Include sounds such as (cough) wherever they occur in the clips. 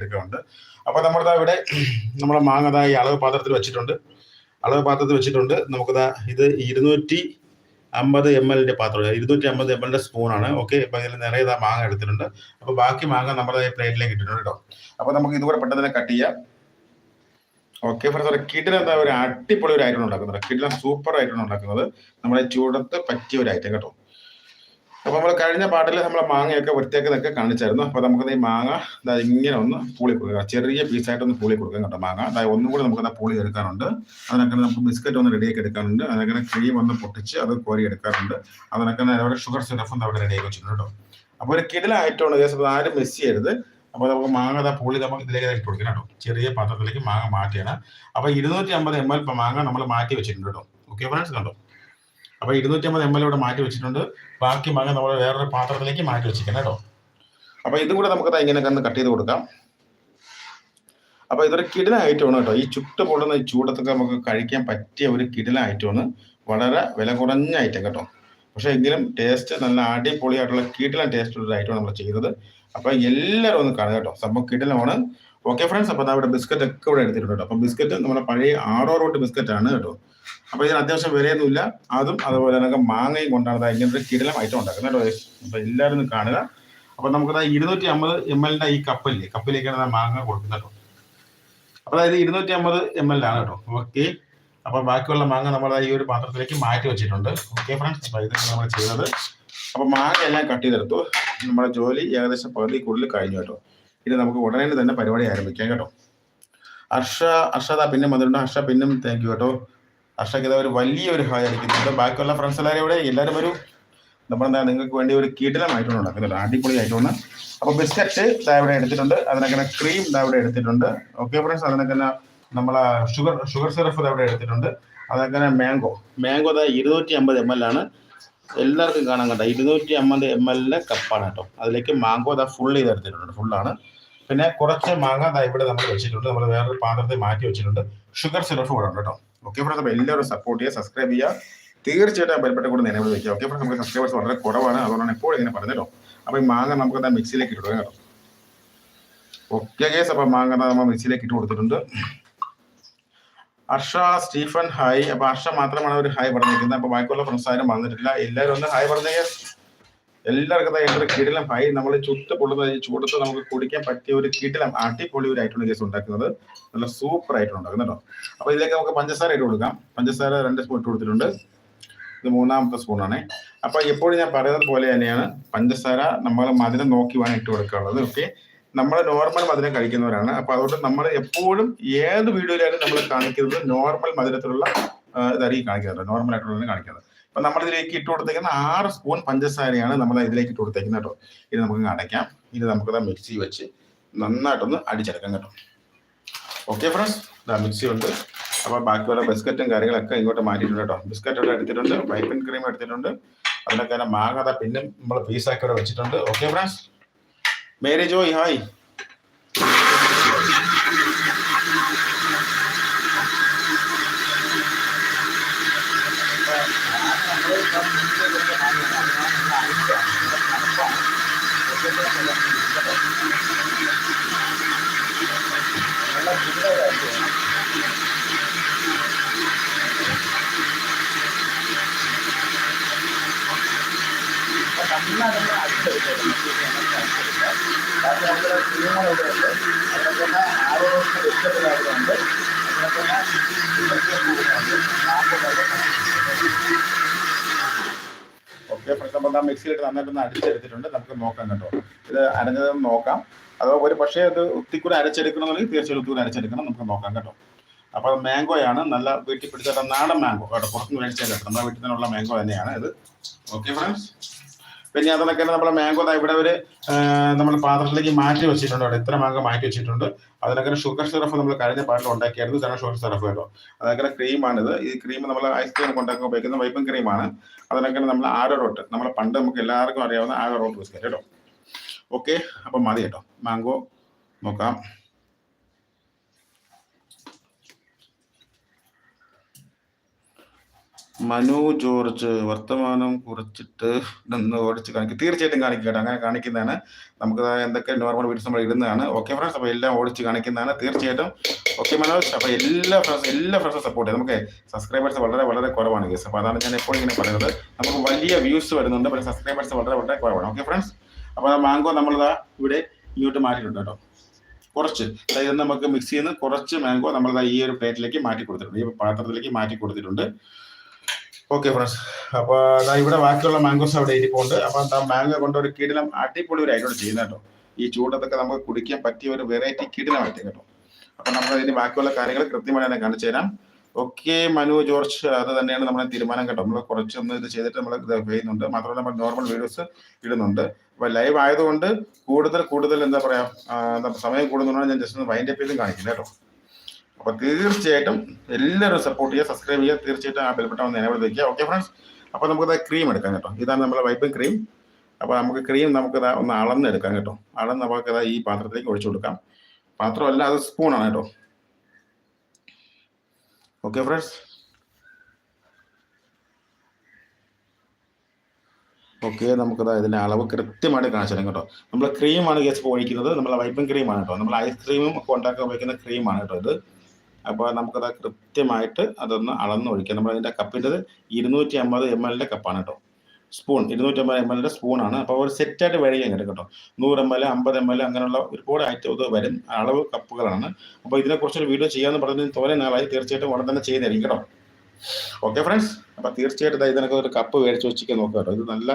എടുക്കുന്നുണ്ട് അപ്പൊ നമ്മുടെ ഇവിടെ നമ്മുടെ മാങ്ങ ഈ അളവ് പാത്രത്തിൽ വെച്ചിട്ടുണ്ട്. അളവ് പാത്രത്തിൽ വെച്ചിട്ടുണ്ട്. നമുക്കിതാ ഇത് ഇരുന്നൂറ്റി അമ്പത് എം എല്ലിന്റെ പാത്രം. ഇരുന്നൂറ്റി അമ്പത് എം എല്ലിന്റെ സ്പൂണാണ് ഓക്കെ ഇപ്പൊ ഇതിൽ നിറയെ ദാ മാങ്ങ എടുത്തിട്ടുണ്ട്. അപ്പോൾ ബാക്കി മാങ്ങ നമ്മുടെ പ്ലേറ്റിലേക്ക് ഇട്ടിട്ടുണ്ട് കേട്ടോ അപ്പോൾ നമുക്ക് ഇതുകൂടെ പെട്ടെന്ന് തന്നെ കട്ട് ചെയ്യാം. ഓക്കെ ഫ്രണ്ട്സ് കിഡിൽ എന്താ ഒരു അടിപൊളി ഒരു ഐറ്റം ഉണ്ടാക്കുന്നത്. കിഡിലും സൂപ്പർ ഐറ്റം ഉണ്ടാക്കുന്നത്. നമ്മുടെ ചൂടത്ത് പറ്റിയ ഒരു ഐറ്റം കേട്ടോ അപ്പൊ നമ്മൾ കഴിഞ്ഞ പാട്ടിൽ നമ്മൾ മാങ്ങയൊക്കെ വൃത്തിയാക്കുന്നൊക്കെ കാണിച്ചായിരുന്നു. അപ്പൊ നമുക്ക് ഈ മാങ്ങ ഇതാ ഇങ്ങനെ ഒന്ന് പൂളി കൊടുക്കുക ചെറിയ പീസായിട്ട് ഒന്ന് പൂളി കൊടുക്കാം കേട്ടോ മാങ്ങ. അതായത് ഒന്നും കൂടി നമുക്ക് പൂളി എടുക്കാനുണ്ട്. അതിനൊക്കെ നമുക്ക് ബിസ്ക്കറ്റ് ഒന്ന് റെഡിയാക്കി എടുക്കാനുണ്ട്. അതിനൊക്കെ ക്രീം ഒന്ന് പൊട്ടിച്ച് അത് കോരി എടുക്കാറുണ്ട് അതിനൊക്കെ അവിടെ ഷുഗർ സിറഫ് ഒന്ന് അവിടെ റെഡിയാക്കി വെച്ചിട്ടുണ്ട് കേട്ടോ. അപ്പൊ ഒരു കിടിലായിട്ടാണ് കേസ് അത് ആരും മിസ് ചെയ്യരുത്. അപ്പൊ നമുക്ക് മാങ്ങ അതാ പൂളി നമുക്ക് ഇതിലേക്ക് ഇട്ട് കൊടുക്കണം കേട്ടോ. ചെറിയ പാത്രത്തിലേക്ക് മാങ്ങ മാറ്റിയാണ്. അപ്പൊ ഇരുന്നൂറ്റി അമ്പത് എം എൽ മാങ്ങ നമ്മൾ മാറ്റി വെച്ചിട്ടുണ്ട് കേട്ടോ. ഓക്കെ ഫ്രണ്ട്സ് കണ്ടോ? അപ്പൊ ഇരുന്നൂറ്റി അമ്പത് എം എൽ ഇവിടെ മാറ്റി വെച്ചിട്ടുണ്ട്. ബാക്കി മാങ്ങ നമ്മൾ വേറൊരു പാത്രത്തിലേക്ക് മാറ്റി വെച്ചിരിക്കണം കേട്ടോ. അപ്പൊ ഇതും കൂടെ നമുക്ക് ഇങ്ങനെ കണ്ട് കട്ട് ചെയ്ത് കൊടുക്കാം. അപ്പൊ ഇതൊരു കിടില ഐറ്റമാണ് കേട്ടോ. ഈ ചുട്ട് പൊള്ളുന്ന ചൂടത്തൊക്കെ നമുക്ക് കഴിക്കാൻ പറ്റിയ ഒരു കിടില ഐറ്റമാണ് വളരെ വില കുറഞ്ഞ ഐറ്റം കേട്ടോ. പക്ഷെ എങ്കിലും ടേസ്റ്റ് നല്ല അടിപൊളിയായിട്ടുള്ള കിടില ടേസ്റ്റ് ഉള്ള ഐറ്റമാണ് നമ്മൾ ചെയ്തത് അപ്പൊ എല്ലാവരും ഒന്ന് കാണുക കേട്ടോ. സംഭവം കിടിലമാണ്. ഓക്കെ ഫ്രണ്ട്സ് അപ്പൊ ദാ ഇവിടെ ബിസ്ക്കറ്റ് ഒക്കെ ഇവിടെ എടുത്തിട്ടുണ്ട് കേട്ടോ. അപ്പൊ ബിസ്ക്കറ്റ് നമ്മുടെ പഴയ ആറോ റോട്ട് ബിസ്ക്കറ്റ് ആണ് കേട്ടോ. അപ്പൊ ഇതിന് അത്യാവശ്യം വിലയൊന്നുമില്ല. അതും അതുപോലെ തന്നെ മാങ്ങയും കൊണ്ടാണ് ഇങ്ങനത്തെ കിടിലം ഐറ്റം ഉണ്ടാക്കുന്നത് കേട്ടോ അപ്പൊ എല്ലാവരും കാണുക. അപ്പൊ നമുക്ക് ഇരുന്നൂറ്റി അമ്പത് എം എല്ലിന്റെ ഈ കപ്പലില്ലേ കപ്പിലേക്കാണ് മാങ്ങ കൊടുക്കുന്നത് കേട്ടോ. അപ്പൊ അതായത് ഇരുന്നൂറ്റി അമ്പത് എം എൽ ആണ് കേട്ടോ. ഓക്കെ അപ്പൊ ബാക്കിയുള്ള മാങ്ങ നമ്മൾ ഈ ഒരു പാത്രത്തിലേക്ക് മാറ്റി വെച്ചിട്ടുണ്ട്. ഓക്കെ ഫ്രണ്ട്സ് ഇതൊക്കെ നമ്മൾ ചെയ്തത്. അപ്പൊ മാങ്ങ എല്ലാം കട്ട് ചെയ്തെടുത്തു. നമ്മുടെ ജോലി ഏകദേശം പകുതി കൂടുതൽ കഴിഞ്ഞു കേട്ടോ. ഇനി നമുക്ക് ഉടനെ തന്നെ പരിപാടി ആരംഭിക്കാം കേട്ടോ. ഹർഷ ഹർഷത പിന്നെ വന്നിട്ടുണ്ട്. ഹർഷ പിന്നും താങ്ക് യു കേട്ടോ. ഹർഷക്ക് ഇത് ഒരു വലിയൊരു ഹായ് അടിക്കുന്നുണ്ട് ബാക്കിയുള്ള ഫ്രണ്ട്സ് എല്ലാവരും ഇവിടെ എല്ലാവരും ഒരു നമ്മളെന്താ നിങ്ങൾക്ക് വേണ്ടി ഒരു കീട്ടിലമായിട്ടുണ്ട്. ഉണ്ടാക്കുന്നുണ്ട് ആയിട്ടുണ്ട് അപ്പൊ ബിസ്ക്കറ്റ് ഇതാ ഇവിടെ എടുത്തിട്ടുണ്ട്. അതിനൊക്കെ ക്രീം ഇതാ ഇവിടെ എടുത്തിട്ടുണ്ട്. ഓക്കെ ഫ്രണ്ട്സ് അതിനൊക്കെ നമ്മളെ ഷുഗർ ഷുഗർ സിറപ്പ് ഇതാ ഇവിടെ എടുത്തിട്ടുണ്ട്. അതൊക്കെ മാംഗോ മാംഗോ ഇതാ ഇരുന്നൂറ്റി അമ്പത് എം എൽ ആണ്. എല്ലാവർക്കും കാണാൻ കണ്ട ഇരുന്നൂറ്റി അമ്പത് എം എല്ലിന്റെ കപ്പാണ് കേട്ടോ. അതിലേക്ക് മാംഗോ ഇതാ ഫുൾ ചെയ്ത് എടുത്തിട്ടുണ്ട്. ഫുള്ളാണ് പിന്നെ കുറച്ച് മാങ്ങ ദാ ഇവിടെ നമ്മൾ വെച്ചിട്ടുണ്ട്. നമ്മൾ വേറൊരു പാത്രത്തിൽ മാറ്റി വെച്ചിട്ടുണ്ട്. ഷുഗർ സിറപ്പ് കൂടെ ഉണ്ട് കേട്ടോ. ഓക്കെ ഫ്രണ്ട്സ് അപ്പോൾ എല്ലാവരും സപ്പോർട്ട് ചെയ്യുക സബ്സ്ക്രൈബ് ചെയ്യുക. തീർച്ചയായിട്ടും ബെൽബട്ടൺ കൂടെ നിലവിൽ വെക്കുക ഓക്കെ ഫ്രണ്ട്സ് നമുക്ക് സബ്സ്ക്രൈബേഴ്സ് വളരെ കുറവാണ്. അതുകൊണ്ടാണ് എപ്പോഴും ഇങ്ങനെ പറഞ്ഞല്ലോ അപ്പോൾ ഈ മാങ്ങ നമുക്ക് എന്താ മിക്സിയിലേക്ക് ഇട്ടു കേട്ടോ. ഓക്കെ കേസ് അപ്പോൾ മാങ്ങ നമ്മൾ മിക്സിയിലേക്ക് ഇട്ട് കൊടുത്തിട്ടുണ്ട്. ഹർഷ സ്റ്റീഫൻ ഹായ് അപ്പോൾ ഹർഷ മാത്രമാണ് ഒരു ഹായ് പറഞ്ഞിരിക്കുന്നത്. അപ്പോൾ ബാക്കിയുള്ള ഫ്രണ്ട്സ് ആരും വന്നിട്ടില്ല. എല്ലാവരും ഒന്ന് ഹായ് പറഞ്ഞേ. എല്ലാവർക്കും എന്റെ കിടിലം ഹായ്. നമ്മൾ ചുട്ട് പൊള്ളുന്ന ചൂടത്ത് നമുക്ക് കുടിക്കാൻ പറ്റിയ ഒരു കിടിലം അടിപൊളി ഒരു ഐറ്റം കേസ് ഉണ്ടാക്കുന്നത്. നല്ല സൂപ്പർ ആയിട്ട് ഉണ്ടാക്കുന്നുണ്ടോ അപ്പൊ ഇതിലേക്ക് നമുക്ക് പഞ്ചസാര ഇട്ട് കൊടുക്കാം. പഞ്ചസാര രണ്ട് സ്പൂൺ ഇട്ട് കൊടുത്തിട്ടുണ്ട്. ഇത് മൂന്നാമത്തെ സ്പൂണാണ് അപ്പൊ എപ്പോഴും ഞാൻ പറയുന്നത് പോലെ തന്നെയാണ് പഞ്ചസാര നമ്മൾ മധുരം നോക്കി വേണം ഇട്ട് കൊടുക്കാനുള്ളത്. ഓക്കെ നമ്മൾ നോർമൽ മധുരം കഴിക്കുന്നവരാണ്. അപ്പൊ അതുകൊണ്ട് നമ്മൾ എപ്പോഴും ഏത് വീഡിയോയിലായാലും നമ്മൾ കാണിക്കുന്നത് നോർമൽ മധുരത്തിലുള്ള ഇതായിരിക്കും കാണിക്കുന്നത് നോർമൽ ആയിട്ടുള്ള കാണിക്കുന്നത്. അപ്പൊ നമ്മൾ ഇതിലേക്ക് ഇട്ട് കൊടുത്തേക്കുന്ന ആറ് സ്പൂൺ പഞ്ചസാരയാണ് നമ്മൾ ഇതിലേക്ക് ഇട്ട് കൊടുത്തേക്കുന്നത് കേട്ടോ. ഇത് നമുക്ക് അടയ്ക്കാം ഇത് നമുക്ക് മിക്സി വെച്ച് നന്നായിട്ടൊന്ന് അടിച്ചെടുക്കാം കേട്ടോ. ഓക്കെ ഫ്രണ്ട്സ് ഇതാ മിക്സി ഉണ്ട് അപ്പൊ ബാക്കിയുള്ള ബിസ്ക്കറ്റും കാര്യങ്ങളൊക്കെ ഇങ്ങോട്ട് മാറ്റിയിട്ടുണ്ട് കേട്ടോ. ബിസ്ക്കറ്റ് ഇവിടെ എടുത്തിട്ടുണ്ട് വൈപ്പിൻ ക്രീം എടുത്തിട്ടുണ്ട്. അതിനൊക്കെ പിന്നും പിന്നെ നമ്മൾ പീസാക്കി ഇവിടെ വെച്ചിട്ടുണ്ട്. Okay friends Mary Joy hi okay friends നമ്മൾ ആ മിക്സിയിലിട്ട് നന്നായിട്ടൊന്ന് അടിച്ചെടുത്തിട്ടുണ്ട്. നമുക്ക് നോക്കാം കേട്ടോ. ഇത് അരഞ്ഞത് നോക്കാം. അതോ ഒരു പക്ഷേ അത് ഒത്തിക്കൂടെ അരച്ചെടുക്കണമെന്നുണ്ടെങ്കിൽ തീർച്ചയായും ഒത്തിക്കൂടെ അരച്ചെടുക്കണം. നമുക്ക് നോക്കാം കേട്ടോ. അപ്പോൾ മാംഗോയാണ് നല്ല വീട്ടിൽ പിടിച്ചിട്ട നാടൻ മാംഗോ കേട്ടോ പുറത്തുനിന്ന് മേടിച്ചാൽ കേട്ടോ നമ്മുടെ വീട്ടിൽ നിന്നുള്ള മാംഗോ തന്നെയാണ് ഇത്. ഓക്കെ ഫ്രണ്ട്സ് പിന്നെ അതിനൊക്കെ നമ്മുടെ മാംഗോ ഇവിടെ ഒരു നമ്മൾ പാത്രത്തിലേക്ക് മാറ്റി വെച്ചിട്ടുണ്ട് അവിടെ. ഇത്ര മാംഗോ മാറ്റി വെച്ചിട്ടുണ്ട്. അതിനൊക്കെ ഷുഗർ സിറഫ് നമ്മൾ കഴിഞ്ഞ പാട്ടിൽ ഉണ്ടാക്കിയായിരുന്നു. ഇതാണ് ഷുഗർ സിറഫ് കേട്ടോ. അതൊക്കെ ക്രീമാണിത് ഈ ക്രീം നമ്മൾ ഐസ്ക്രീം ഉണ്ടാക്കാൻ ഉപയോഗിക്കുന്ന വൈപ്പൻ ക്രീമാണ് അതിനൊക്കെ നമ്മൾ ആരോ റോട്ട് നമ്മൾ പണ്ട് നമുക്ക് എല്ലാവർക്കും അറിയാവുന്ന ആരോ റോട്ട് ബിസ്ക്കറ്റ് കേട്ടോ. ഓക്കെ അപ്പം മതി കേട്ടോ. മാംഗോ നോക്കാം. മനു ജോർജ് വർത്തമാനം കുറിച്ചിട്ട് നിന്ന് ഓടിച്ച് കാണിക്കും തീർച്ചയായിട്ടും കാണിക്കും കേട്ടോ. അങ്ങനെ കാണിക്കുന്നതാണ്. നമുക്ക് എന്തൊക്കെ നോർമൽ വീഡിയോസ് നമ്മൾ ഇടുന്നതാണ്. ഓക്കെ ഫ്രണ്ട്സ് അപ്പോൾ എല്ലാം ഓടിച്ച് കാണിക്കുന്നതാണ്. തീർച്ചയായിട്ടും ഓക്കെ മനോജ് അപ്പോൾ എല്ലാ ഫ്രണ്ട്സ് എല്ലാ ഫ്രണ്ട്സും സപ്പോർട്ട് നമുക്ക് സബ്സ്ക്രൈബേഴ്സ് വളരെ വളരെ കുറവാണ് കേസ് അപ്പോൾ അതാണ് ഞാൻ എപ്പോഴും ഇങ്ങനെ പറയുന്നത്. നമുക്ക് വലിയ വ്യൂസ് വരുന്നുണ്ട് പക്ഷേ സബ്സ്ക്രൈബേഴ്സ് വളരെ വളരെ കുറവാണ്. ഓക്കെ ഫ്രണ്ട്സ് അപ്പോൾ മാംഗോ നമ്മളിതാ ഇവിടെ ഇങ്ങോട്ട് മാറ്റിയിട്ടുണ്ട് കേട്ടോ. കുറച്ച്. അതായത് നമുക്ക് മിക്സ് ചെയ്യുന്ന. കുറച്ച് മാംഗോ നമ്മളിതാ ഈ ഒരു പ്ലേറ്റിലേക്ക് മാറ്റി കൊടുത്തിട്ടുണ്ട്. ഈ പാത്രത്തിലേക്ക് മാറ്റി കൊടുത്തിട്ടുണ്ട്. ഓക്കെ ഫ്രണ്ട്സ് അപ്പോൾ അതാ ഇവിടെ ബാക്കിയുള്ള മാംഗോസ് അവിടെ ഇരിപ്പുണ്ട്. അപ്പോൾ എന്താ മാംഗോ കൊണ്ട് ഒരു കിടിലം അടിപൊളി ഒരു ഐറ്റം ചെയ്യുന്നത് കേട്ടോ. ഈ ചൂടത്തൊക്കെ നമുക്ക് കുടിക്കാൻ പറ്റിയ ഒരു വെറൈറ്റി കിടിലമായിട്ട് കേട്ടോ. അപ്പോൾ നമ്മൾ ഇതിന് ബാക്കിയുള്ള കാര്യങ്ങൾ കൃത്യമായി തന്നെ കാണിച്ചു തരാം. ഓക്കെ മനു ജോർജ് അത് തന്നെയാണ് നമ്മുടെ തീരുമാനം കേട്ടോ. നമ്മൾ കുറച്ചൊന്ന് ഇത് ചെയ്തിട്ട് നമ്മൾ ഇത് ചെയ്യുന്നുണ്ട്. മാത്രമല്ല നമ്മൾ നോർമൽ വീഡിയോസ് ഇടുന്നുണ്ട്. അപ്പൊ ലൈവ് ആയതുകൊണ്ട് കൂടുതൽ കൂടുതൽ എന്താ പറയാ സമയം കൂടുന്നതുകൊണ്ടാണ് ഞാൻ ജസ്റ്റ് ഒന്ന് വൈൻഡ് അപ്പ് ചെയ്തും കാണിക്കുന്നത് കേട്ടോ. അപ്പൊ തീർച്ചയായിട്ടും എല്ലാവരും സപ്പോർട്ട് ചെയ്യുക സബ്സ്ക്രൈബ് ചെയ്യുക. തീർച്ചയായിട്ടും ആ ബെൽബട്ടൺ ഒന്ന് എനേബിൾ വയ്ക്കുക ഓക്കെ ഫ്രണ്ട്സ് അപ്പൊ നമുക്ക് ക്രീം എടുക്കാം കേട്ടോ. ഇതാണ് നമ്മുടെ വൈപ്പിംഗ് ക്രീം അപ്പൊ നമുക്ക് ക്രീം നമുക്ക് ഒന്ന് അളന്നെടുക്കാം കേട്ടോ. അളന്ന് നമുക്ക് ഈ പാത്രത്തിലേക്ക് ഒഴിച്ചു കൊടുക്കാം. പാത്രമല്ല അത് സ്പൂണാണ് കേട്ടോ. ഓക്കെ ഫ്രണ്ട്സ് ഓക്കെ നമുക്കത് ഇതിന്റെ അളവ് കൃത്യമായിട്ട് കാണിച്ചു തരാം കേട്ടോ. നമ്മൾ ക്രീമാണ് ഗ്യാസ് ഒഴിക്കുന്നത്. നമ്മളെ വൈപ്പിംഗ് ക്രീമാണ് കേട്ടോ. നമ്മൾ ഐസ്ക്രീമും ഒക്കെ ഉണ്ടാക്കാൻ ഉപയോഗിക്കുന്ന ക്രീമാണ് കേട്ടോ ഇത്. അപ്പോൾ നമുക്കത് കൃത്യമായിട്ട് അതൊന്ന് അളന്ന് ഒഴിക്കാം. നമ്മൾ അതിന്റെ കപ്പിന്റെത് ഇരുന്നൂറ്റി അമ്പത് എം എല്ലിന്റെ കപ്പാണ് കേട്ടോ. സ്പൂൺ ഇരുന്നൂറ്റി അമ്പത് എം എല്ലിന്റെ സ്പൂണാണ്. അപ്പോൾ ഒരു സെറ്റായിട്ട് മേടിക്കാൻ കിട്ടും കേട്ടോ. നൂറ് എം എൽ അമ്പത് എം എൽ അങ്ങനെയുള്ള ഒരുപാട് ഐറ്റം ഇത് വരും. അളവ് കപ്പുകളാണ്. അപ്പോൾ ഇതിനെക്കുറിച്ചൊരു വീഡിയോ ചെയ്യാമെന്ന് പറഞ്ഞതിന് തോനെ നാളായി. തീർച്ചയായിട്ടും ഉടൻ തന്നെ ചെയ്യുന്നതായിരിക്കും കേട്ടോ. ഓക്കെ ഫ്രണ്ട്സ് അപ്പോൾ തീർച്ചയായിട്ടും ഇതിനൊക്കെ ഒരു കപ്പ് മേടിച്ച് വെച്ചിരിക്കാൻ നോക്കുക കേട്ടോ. ഇത് നല്ല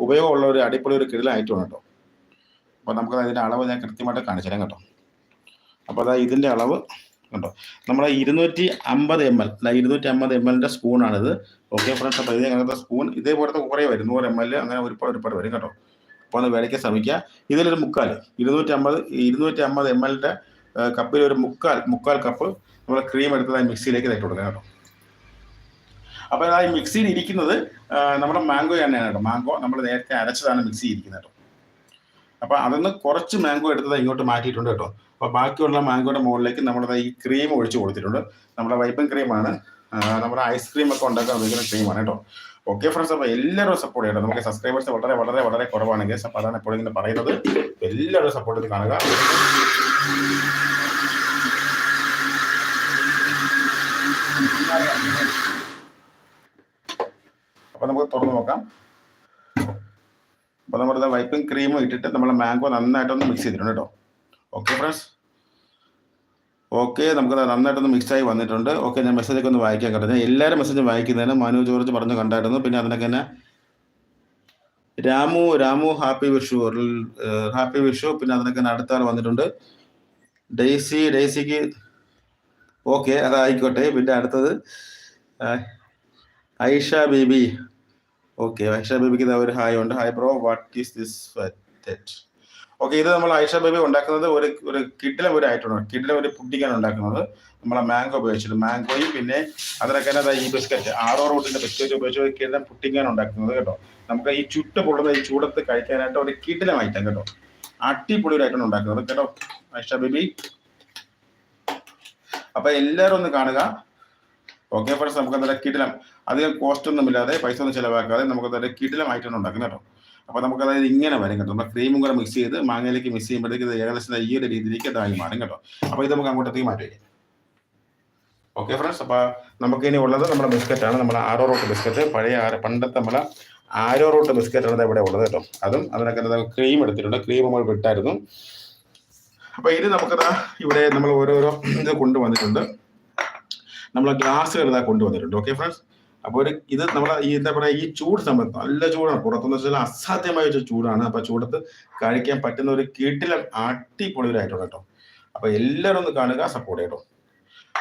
ഉപയോഗമുള്ള ഒരു അടിപൊളി ഒരു കിടില ഐറ്റമാണ് കേട്ടോ. അപ്പോൾ നമുക്ക് അതിന്റെ അളവ് ഞാൻ കൃത്യമായിട്ട് കാണിച്ചു തരാം കേട്ടോ. അപ്പോൾ അതായത് ഇതിന്റെ അളവ് കണ്ടോ? നമ്മുടെ ഇരുന്നൂറ്റി അമ്പത് എം എൽ അല്ല ഇരുന്നൂറ്റി അമ്പത് എം എല്ലിന്റെ സ്പൂണാണിത് ഓക്കെ ഫ്രണ്ട്സ് അപ്പോൾ ഇത് അങ്ങനത്തെ സ്പൂൺ ഇതേപോലത്തെ കുറേ വരും. നൂറ് എം എൽ അങ്ങനെ ഒരുപാട് ഒരുപാട് വരും കേട്ടോ. അപ്പോൾ ഒന്ന് വിലയ്ക്ക് ശ്രമിക്കുക. ഇതിലൊരു മുക്കാൽ ഇരുന്നൂറ്റി അമ്പത് ഇരുന്നൂറ്റി അമ്പത് എം എല്ലിന്റെ കപ്പിൽ ഒരു മുക്കാൽ മുക്കാൽ കപ്പ് നമ്മൾ ക്രീം എടുത്തതായി മിക്സിയിലേക്ക് തട്ടി കൊടുക്കാം കേട്ടോ. അപ്പോൾ ആ മിക്സിയിൽ ഇരിക്കുന്നത് നമ്മുടെ മാംഗോ തന്നെയാണ് കേട്ടോ. മാംഗോ നമ്മൾ നേരത്തെ അരച്ചതാണ് മിക്സിയിൽ ഇരിക്കുന്നത് കേട്ടോ. അപ്പോൾ അതൊന്ന് കുറച്ച് മാംഗോ എടുത്തത് ഇങ്ങോട്ട് മാറ്റിയിട്ടുണ്ട് കേട്ടോ. അപ്പോൾ ബാക്കിയുള്ള മാംഗോയുടെ മുകളിലേക്ക് നമ്മുടെ ഈ ക്രീം ഒഴിച്ച് കൊടുത്തിട്ടുണ്ട്. നമ്മുടെ വൈപ്പൻ ക്രീമാണ് നമ്മുടെ ഐസ്ക്രീം ഒക്കെ ഉണ്ടാക്കാൻ ഉപയോഗിക്കുന്ന ക്രീമാണ് കേട്ടോ. ഓക്കെ ഫ്രണ്ട്സ് അപ്പോൾ എല്ലാവരും സപ്പോർട്ട് ചെയ്യണം. നമുക്ക് സബ്സ്ക്രൈബേഴ്സ് വളരെ വളരെ വളരെ കുറവാണ് കേസ് അപ്പോൾ അതാണ് എപ്പോഴും ഇങ്ങനെ പറയുന്നത്. എല്ലാവരും സപ്പോർട്ട് ചെയ്ത് കാണുക. അപ്പോൾ നമുക്ക് തുറന്നു നോക്കാം. അപ്പോൾ നമ്മുടെ വൈപ്പിംഗ് ക്രീം ഇട്ടിട്ട് നമ്മൾ മാംഗോ നന്നായിട്ടൊന്ന് മിക്സ് ചെയ്തിട്ടുണ്ട് കേട്ടോ. ഓക്കെ ഫ്രണ്ട്സ് ഓക്കെ നമുക്ക് നന്നായിട്ടൊന്ന് മിക്സ് ആയി വന്നിട്ടുണ്ട്. ഓക്കെ ഞാൻ മെസ്സേജൊക്കെ ഒന്ന് വായിക്കാൻ കേട്ടോ. ഞാൻ എല്ലാവരും മെസ്സേജും വായിക്കുന്നതിന് മനു ജോർജ് പറഞ്ഞു കണ്ടായിരുന്നു. പിന്നെ അതിനൊക്കെ തന്നെ രാമു രാമു ഹാപ്പി വിഷു ഹാപ്പി വിഷു പിന്നെ അതിനൊക്കെ അടുത്ത ആൾ വന്നിട്ടുണ്ട്. ഡെയ്സി ഡെയ്സിക്ക് ഓക്കെ അതായിക്കോട്ടെ. പിന്നെ അടുത്തത് ഐഷ ബേബി. ഓക്കെ ഐഷ ബേബിക്ക് ഒരു ഹായ് ഉണ്ട്. Hi bro what is this okay ഇത് നമ്മൾ ഐഷ ബേബി ഉണ്ടാക്കുന്നത് ഒരു ഒരു കിഡിലും ഒരു ആയിട്ടുണ്ട് കിഡിലും ഒരു പുഡിങ്ങാണ് ഉണ്ടാക്കുന്നത്. നമ്മളെ മാംഗോ ഉപയോഗിച്ചിട്ട് മാംഗോയും പിന്നെ അതിനൊക്കെ തന്നെ ഈ ബിസ്ക്കറ്റ് ആറോ റൂട്ടിന്റെ ബിസ്ക്കറ്റ് ഉപയോഗിച്ച് ഒരു കിഡിലും പുഡിങ്ങാണ് ഉണ്ടാക്കുന്നത് കേട്ടോ. നമുക്ക് ഈ ചുട്ട് പൊള്ളുന്ന ഈ ചൂടത്ത് കഴിക്കാനായിട്ട് ഒരു കിഡിലും ഐറ്റം കേട്ടോ. അടിപൊളി ഒരു ഐറ്റം ഉണ്ടാക്കുന്നത് കേട്ടോ ഐഷ ബേബി അപ്പൊ എല്ലാവരും ഒന്ന് കാണുക. ഓക്കെ ഫ്രണ്ട്സ് നമുക്ക് എന്തായാലും കിടിലം അധികം കോസ്റ്റ് ഒന്നും ഇല്ലാതെ പൈസ ഒന്നും ചിലവാക്കാതെ നമുക്ക് അതായത് കിടിലമായിട്ടാണ് ഉണ്ടാക്കുന്നത് കേട്ടോ. അപ്പൊ നമുക്ക് അതായത് ഇങ്ങനെ വരും കേട്ടോ. നമ്മൾ ക്രീമും കൂടെ മിക്സ് ചെയ്ത് മാങ്ങയിലേക്ക് മിക്സ് ചെയ്യുമ്പോഴത്തേക്ക് ഇത് ഏകദേശം ഈ രീതിയിലേക്ക് ഇതായി മാറും കേട്ടോ. അപ്പൊ ഇത് നമുക്ക് അങ്ങോട്ടേക്ക് മാറ്റി വയ്ക്കാം. ഓക്കെ ഫ്രണ്ട്സ് അപ്പോൾ നമുക്ക് ഇനി ഉള്ളത് നമ്മുടെ ബിസ്ക്കറ്റ് ആണ്. നമ്മുടെ ആരോ റോട്ട് ബിസ്ക്കറ്റ് പഴയ പണ്ടത്തെ നമ്മളെ ആരോ റോട്ട് ബിസ്ക്കറ്റ് ആണ് ഇവിടെ ഉള്ളത് കേട്ടോ. അതും അതിനൊക്കെ ക്രീം എടുത്തിട്ടുണ്ട്. ക്രീം നമ്മൾ വിട്ടായിരുന്നു. അപ്പോൾ ഇത് നമുക്കതാ ഇവിടെ നമ്മൾ ഓരോരോ ഇത് കൊണ്ടുവന്നിട്ടുണ്ട്. നമ്മൾ ഗ്ലാസ്സുകൾ ഇതാ കൊണ്ടുവന്നിട്ടുണ്ട്. ഓക്കെ ഫ്രണ്ട്സ് അപ്പോൾ ഒരു ഇത് നമ്മുടെ ഈ എന്താ പറയുക ഈ ചൂട് സമയത്ത് നല്ല ചൂടാണ്. പുറത്തുനിന്ന് വെച്ചാൽ അസാധ്യമായ ഒരു ചൂടാണ്. അപ്പൊ ചൂടത്ത് കഴിക്കാൻ പറ്റുന്ന ഒരു കീട്ടിലെ അടിപൊളി ഒരു കേട്ടോ. അപ്പൊ എല്ലാവരും ഒന്ന് കാണുക സപ്പോർട്ട് ചെയ്യട്ടോ.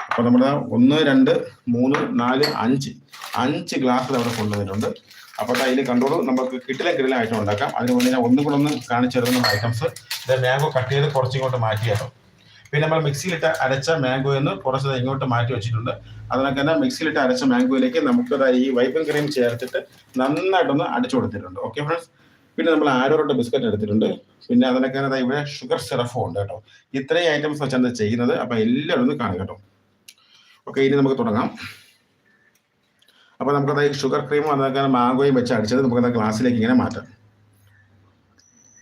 അപ്പൊ നമ്മുടെ ഒന്ന് രണ്ട് മൂന്ന് നാല് അഞ്ച്. അഞ്ച് ഗ്ലാസ് അവിടെ കൊണ്ടുവന്നിട്ടുണ്ട്. അപ്പോൾ അതിൽ കണ്ടോളൂ. നമുക്ക് കിട്ടിലെ കിട്ടിലെ ഐറ്റം ഉണ്ടാക്കാം. അതിന് മുന്നേ ഒന്നും കൂടെ ഒന്ന് കാണിച്ചു തരുന്ന ഐറ്റംസ്. ഇത് മാംഗോ കട്ട് ചെയ്ത് കുറച്ചും മാറ്റി കേട്ടോ പിന്നെ നമ്മൾ മിക്സിയിലിട്ട് അരച്ച മാംഗോ എന്ന് കുറച്ച് ഇങ്ങോട്ട് മാറ്റി വെച്ചിട്ടുണ്ട്. അതിനൊക്കെ തന്നെ മിക്സിയിലിട്ട് അരച്ച മാംഗോയിലേക്ക് നമുക്ക് ഈ വൈപ്പിംഗ് ക്രീം ചേർത്തിട്ട് നന്നായിട്ടൊന്ന് അടിച്ചു കൊടുത്തിട്ടുണ്ട്. ഓക്കെ ഫ്രണ്ട്സ് പിന്നെ നമ്മൾ ആരോട്ട് ബിസ്ക്കറ്റ് എടുത്തിട്ടുണ്ട്. പിന്നെ അതിനൊക്കെ തന്നെ ഇവിടെ ഷുഗർ സിറഫും ഉണ്ട് കേട്ടോ. ഇത്രയും ഐറ്റംസ് വെച്ചാണ് ചെയ്യുന്നത്. അപ്പൊ എല്ലാവരും ഒന്ന് കാണുക കേട്ടോ. ഓക്കെ ഇനി നമുക്ക് തുടങ്ങാം. അപ്പോൾ നമുക്കത് ഷുഗർ ക്രീമും അതൊക്കെ മാംഗോയും വെച്ച് അടിച്ചത് നമുക്കത് ഗ്ലാസ്സിലേക്ക് ഇങ്ങനെ മാറ്റാം.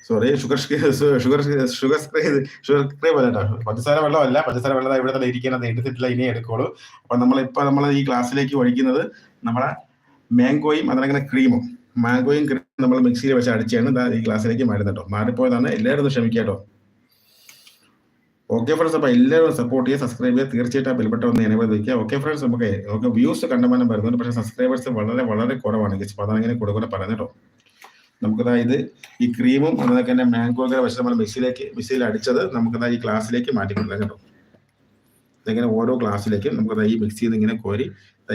Sorry sugar sugar sugar sugar spray പോലെ പഞ്ചസാര വെള്ളമല്ല പഞ്ചസാര വെള്ളം ഇവിടെ തന്നെ ഇരിക്കണം എടുത്തിട്ടില്ല ഇനി എടുക്കുള്ളൂ. അപ്പൊ നമ്മളിപ്പോ നമ്മൾ ഈ ഗ്ലാസ്സിലേക്ക് ഒഴിക്കുന്നത് നമ്മളെ മാംഗോയും അതങ്ങനെ ക്രീമും. മാംഗോയും ക്രീമും നമ്മൾ മിക്സിയിൽ വെച്ച് അടിച്ചാണ് ഈ ഗ്ലാസ്സിലേക്ക് മാറുന്നത് മാറിപ്പോയതാണ്. എല്ലാവരും ക്ഷമിക്കുക കേട്ടോ ഓക്കെ ഫ്രണ്ട്സ് അപ്പൊ എല്ലാവരും സപ്പോർട്ട് ചെയ്യുക സബ്സ്ക്രൈബ് ചെയ്യുക. തീർച്ചയായിട്ടും ആ ബെൽബട്ടൺ ഒന്ന് എനേബിൾ വയ്ക്കുക ഓക്കെ ഫ്രണ്ട്സ് നമുക്ക് നമുക്ക് വ്യൂസ് കണ്ടമാനം വരുന്നുണ്ട്. പക്ഷേ സബ്സ്ക്രൈബേഴ്സ് വളരെ വളരെ കുറവാണ്. അതങ്ങനെ കൂടെ കൂടെ പറഞ്ഞു കേട്ടോ നമുക്കതാ ഇത് ഈ ക്രീമും അതുപോലെ തന്നെ മാംഗോ ഒക്കെ വെച്ച് നമ്മൾ മിക്സിയിലേക്ക് മിക്സിയിൽ അടിച്ചത് നമുക്കതാ ഈ ഗ്ലാസ്സിലേക്ക് മാറ്റി കൊടുക്കാം കേട്ടോ. ഇതിങ്ങനെ ഓരോ ഗ്ലാസ്സിലേക്കും നമുക്കതാ ഈ മിക്സ് ചെയ്ത് ഇങ്ങനെ കോരി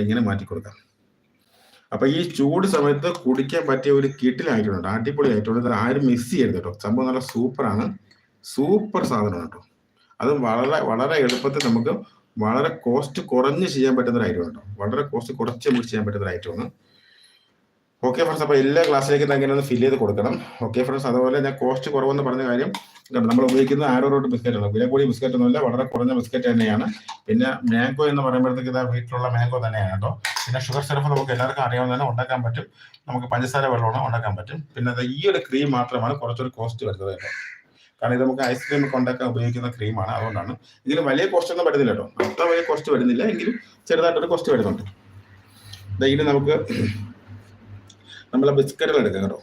ഇങ്ങനെ മാറ്റി കൊടുക്കാം അപ്പൊ ഈ ചൂട് സമയത്ത് കുടിക്കാൻ പറ്റിയ ഒരു കിട്ടിലായിട്ടുണ്ട് അടിപൊളി ആയിട്ടുണ്ട് ആരും മിസ് ചെയ്യരുത് കേട്ടോ. സംഭവം നല്ല സൂപ്പറാണ് സൂപ്പർ സാധനമാണ് കേട്ടോ. അത് വളരെ വളരെ എളുപ്പത്തിൽ നമുക്ക് വളരെ കോസ്റ്റ് കുറഞ്ഞ് ചെയ്യാൻ പറ്റുന്ന ഒരു ഐറ്റം കേട്ടോ. വളരെ കോസ്റ്റ് കുറച്ച് നമുക്ക് ചെയ്യാൻ പറ്റുന്ന ഒരു ഐറ്റമാണ് ഓക്കെ ഫ്രണ്ട്സ് അപ്പോൾ എല്ലാ ക്ലാസ്സിലേക്കും അങ്ങനെ ഒന്ന് ഫില്ല് ചെയ്ത് കൊടുക്കണം. ഓക്കെ ഫ്രണ്ട്സ് അതുപോലെ ഞാൻ കോസ്റ്റ് കുറവെന്ന് പറഞ്ഞ കാര്യം നമ്മൾ ഉപയോഗിക്കുന്നത് ആരോ റോട്ട് ബിസ്ക്കറ്റ് ആണ് വില കൂടിയ ബിസ്ക്കറ്റ് ഒന്നുമില്ല വളരെ കുറഞ്ഞ ബിസ്ക്കറ്റ് തന്നെയാണ്. പിന്നെ മാംഗോ എന്ന് പറയുമ്പോഴത്തേക്ക് ഇതാ വീട്ടിലുള്ള മാംഗോ തന്നെയാണ് കേട്ടോ. പിന്നെ ഷുഗർ സിറപ്പ് നമുക്ക് എല്ലാവർക്കും അറിയാവുന്ന തന്നെ ഉണ്ടാക്കാൻ പറ്റും. നമുക്ക് പഞ്ചസാര വെള്ളമാണ് ഉണ്ടാക്കാൻ പറ്റും. പിന്നെ ഈ ഒരു ക്രീം മാത്രമാണ് കുറച്ചൊരു കോസ്റ്റ് വരുന്നത് കേട്ടോ. കാരണം ഇത് നമുക്ക് ഐസ്ക്രീം ഒക്കെ ഉപയോഗിക്കുന്ന ക്രീമാണ് അതുകൊണ്ടാണ്. ഇതിന് വലിയ കോസ്റ്റ് ഒന്നും വരുന്നില്ല കേട്ടോ. അത്ര വലിയ കോസ്റ്റ് വരുന്നില്ല എങ്കിലും ചെറുതായിട്ടൊരു കോസ്റ്റ് വരുന്നുണ്ട്. ദാ ഇതിന് നമുക്ക് നമ്മളെ ബിസ്ക്കറ്റുകൾ എടുക്കാം കേട്ടോ.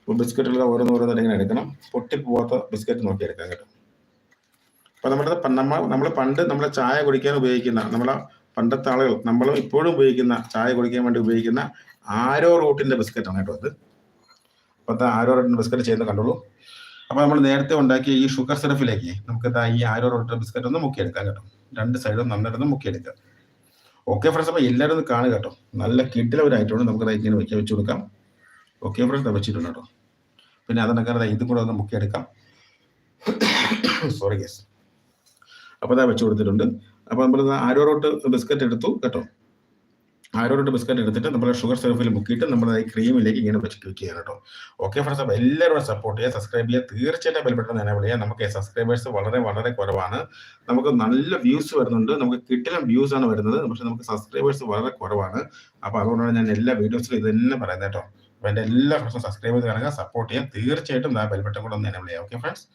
അപ്പോൾ ബിസ്ക്കറ്റുകൾ ഓരോന്ന് ഓരോന്ന് ഇങ്ങനെ എടുക്കണം. പൊട്ടിപ്പോവാത്ത ബിസ്ക്കറ്റ് നോക്കി എടുക്കാം കേട്ടോ. അപ്പോൾ നമ്മുടെ നമ്മൾ നമ്മൾ പണ്ട് നമ്മളെ ചായ കുടിക്കാൻ ഉപയോഗിക്കുന്ന നമ്മളെ പണ്ടത്തെ ആളുകൾ നമ്മൾ ഇപ്പോഴും ഉപയോഗിക്കുന്ന ചായ കുടിക്കാൻ വേണ്ടി ഉപയോഗിക്കുന്ന ആരോ റൂട്ടിന്റെ ബിസ്ക്കറ്റാണ് കേട്ടോ അത് അപ്പോൾ ആരോ റൂട്ടിന്റെ ബിസ്ക്കറ്റ് ചെയ്യുന്ന കണ്ടോളൂ. അപ്പോൾ നമ്മൾ നേരത്തെ ഉണ്ടാക്കിയ ഈ ഷുഗർ സിറപ്പിലേക്ക് നമുക്ക് ഈ ആരോ റൂട്ടിന്റെ ബിസ്ക്കറ്റ് ഒന്ന് മുക്കിയെടുക്കാം കേട്ടോ. രണ്ട് സൈഡും നന്നായിട്ടൊന്ന് മുക്കിയെടുക്കാം. ഓക്കെ ഫ്രണ്ട്സ് അപ്പോൾ എല്ലാവരും ഒന്ന് കാണുക കേട്ടോ. നല്ല കിട്ടില ഒരു ഐറ്റമാണ് നമുക്ക് ഇങ്ങനെ വെക്കാൻ വെച്ച് കൊടുക്കാം. ഓക്കെ ഫ്രണ്ട്സ് വെച്ചിട്ടുണ്ട് കേട്ടോ. പിന്നെ അതിനൊക്കെ ഇതും കൂടെ ഒന്ന് മുക്കിയെടുക്കാം സോറി ഗസ് അപ്പോൾ അതാ വെച്ച് കൊടുത്തിട്ടുണ്ട്. അപ്പോൾ നമ്മൾ ആരോ റോട്ട് ബിസ്ക്കറ്റ് എടുത്തു കേട്ടോ. ആരോ റോട്ട് ബിസ്ക്കറ്റ് എടുത്തിട്ട് നമ്മുടെ ഷുഗർ സിറപ്പിൽ മുക്കിയിട്ട് നമ്മുടെ ഈ ക്രീമിലേക്ക് ഇങ്ങനെ വെച്ച് വെക്കുക കേട്ടോ. ഓക്കെ ഫ്രണ്ട്സ് അപ്പോൾ എല്ലാവരും സപ്പോർട്ട് ചെയ്യുക സബ്സ്ക്രൈബ് ചെയ്യുക. തീർച്ചയായിട്ടും ബെൽബട്ടൺ തന്നെ വിളിക്കുക. നമുക്ക് സബ്സ്ക്രൈബേഴ്സ് വളരെ വളരെ കുറവാണ്. നമുക്ക് നല്ല വ്യൂസ് വരുന്നുണ്ട്. നമുക്ക് കിട്ടിലും വ്യൂസ് ആണ് വരുന്നത്. പക്ഷെ നമുക്ക് സബ്സ്ക്രൈബേഴ്സ് വളരെ കുറവാണ്. അപ്പോൾ അതുകൊണ്ടാണ് ഞാൻ എല്ലാ വീഡിയോസിലും ഇത് തന്നെ പറയുന്നത് കേട്ടോ. അപ്പോൾ എന്റെ എല്ലാ ഫ്രണ്ട്സും സബ്സ്ക്രൈബ് ചെയ്ത് കാണുക സപ്പോർട്ട് ചെയ്യാം തീർച്ചയായിട്ടും ആ ബെൽബട്ടൺ കൂടെ ഒന്ന് തന്നെ ചെയ്യാം ഓക്കെ ഫ്രണ്ട്സ്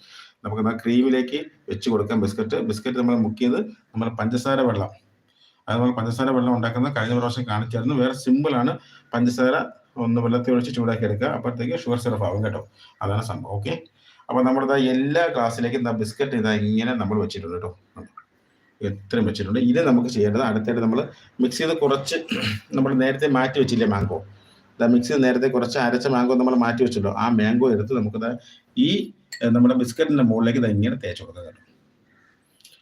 നമുക്ക് എന്നാൽ ക്രീമിലേക്ക് വെച്ച് കൊടുക്കാം ബിസ്ക്കറ്റ് ബിസ്ക്കറ്റ് നമ്മൾ മുക്കിയത് നമ്മൾ പഞ്ചസാര വെള്ളം. അത് നമ്മൾ പഞ്ചസാര വെള്ളം ഉണ്ടാക്കുന്നത് കഴിഞ്ഞ പ്രാവശ്യം കാണിച്ചായിരുന്നു. വേറെ സിമ്പിൾ ആണ് പഞ്ചസാര ഒന്ന് വെള്ളത്തിൽ ഒഴിച്ച് ചൂടാക്കി എടുക്കുക. അപ്പോഴത്തേക്ക് ഷുഗർ സിറപ്പ് ആവും കേട്ടോ. അതാണ് സംഭവം. ഓക്കെ അപ്പോൾ നമ്മുടെ എല്ലാ ഗ്ലാസ്സിലേക്കും ഇതാ ബിസ്ക്കറ്റ് ഇതാ ഇങ്ങനെ നമ്മൾ വെച്ചിട്ടുണ്ട് കേട്ടോ. എത്രയും വെച്ചിട്ടുണ്ട്. ഇത് നമുക്ക് ചെയ്യേണ്ടത് അടുത്തായിട്ട് നമ്മൾ മിക്സ് ചെയ്ത് കുറച്ച് (clears throat) നമ്മൾ നേരത്തെ മാറ്റി വെച്ചില്ലേ മാംഗോ ഇതാ മിക്സ് ചെയ്ത് നേരത്തെ കുറച്ച് അരച്ച മാംഗോ നമ്മൾ മാറ്റി വെച്ചല്ലോ ആ മാംഗോ എടുത്ത് നമുക്കിത് ഈ നമ്മുടെ ബിസ്ക്കറ്റിന്റെ മുകളിലേക്ക് ഇത് ഇങ്ങനെ തേച്ച് കൊടുക്കാം കേട്ടോ.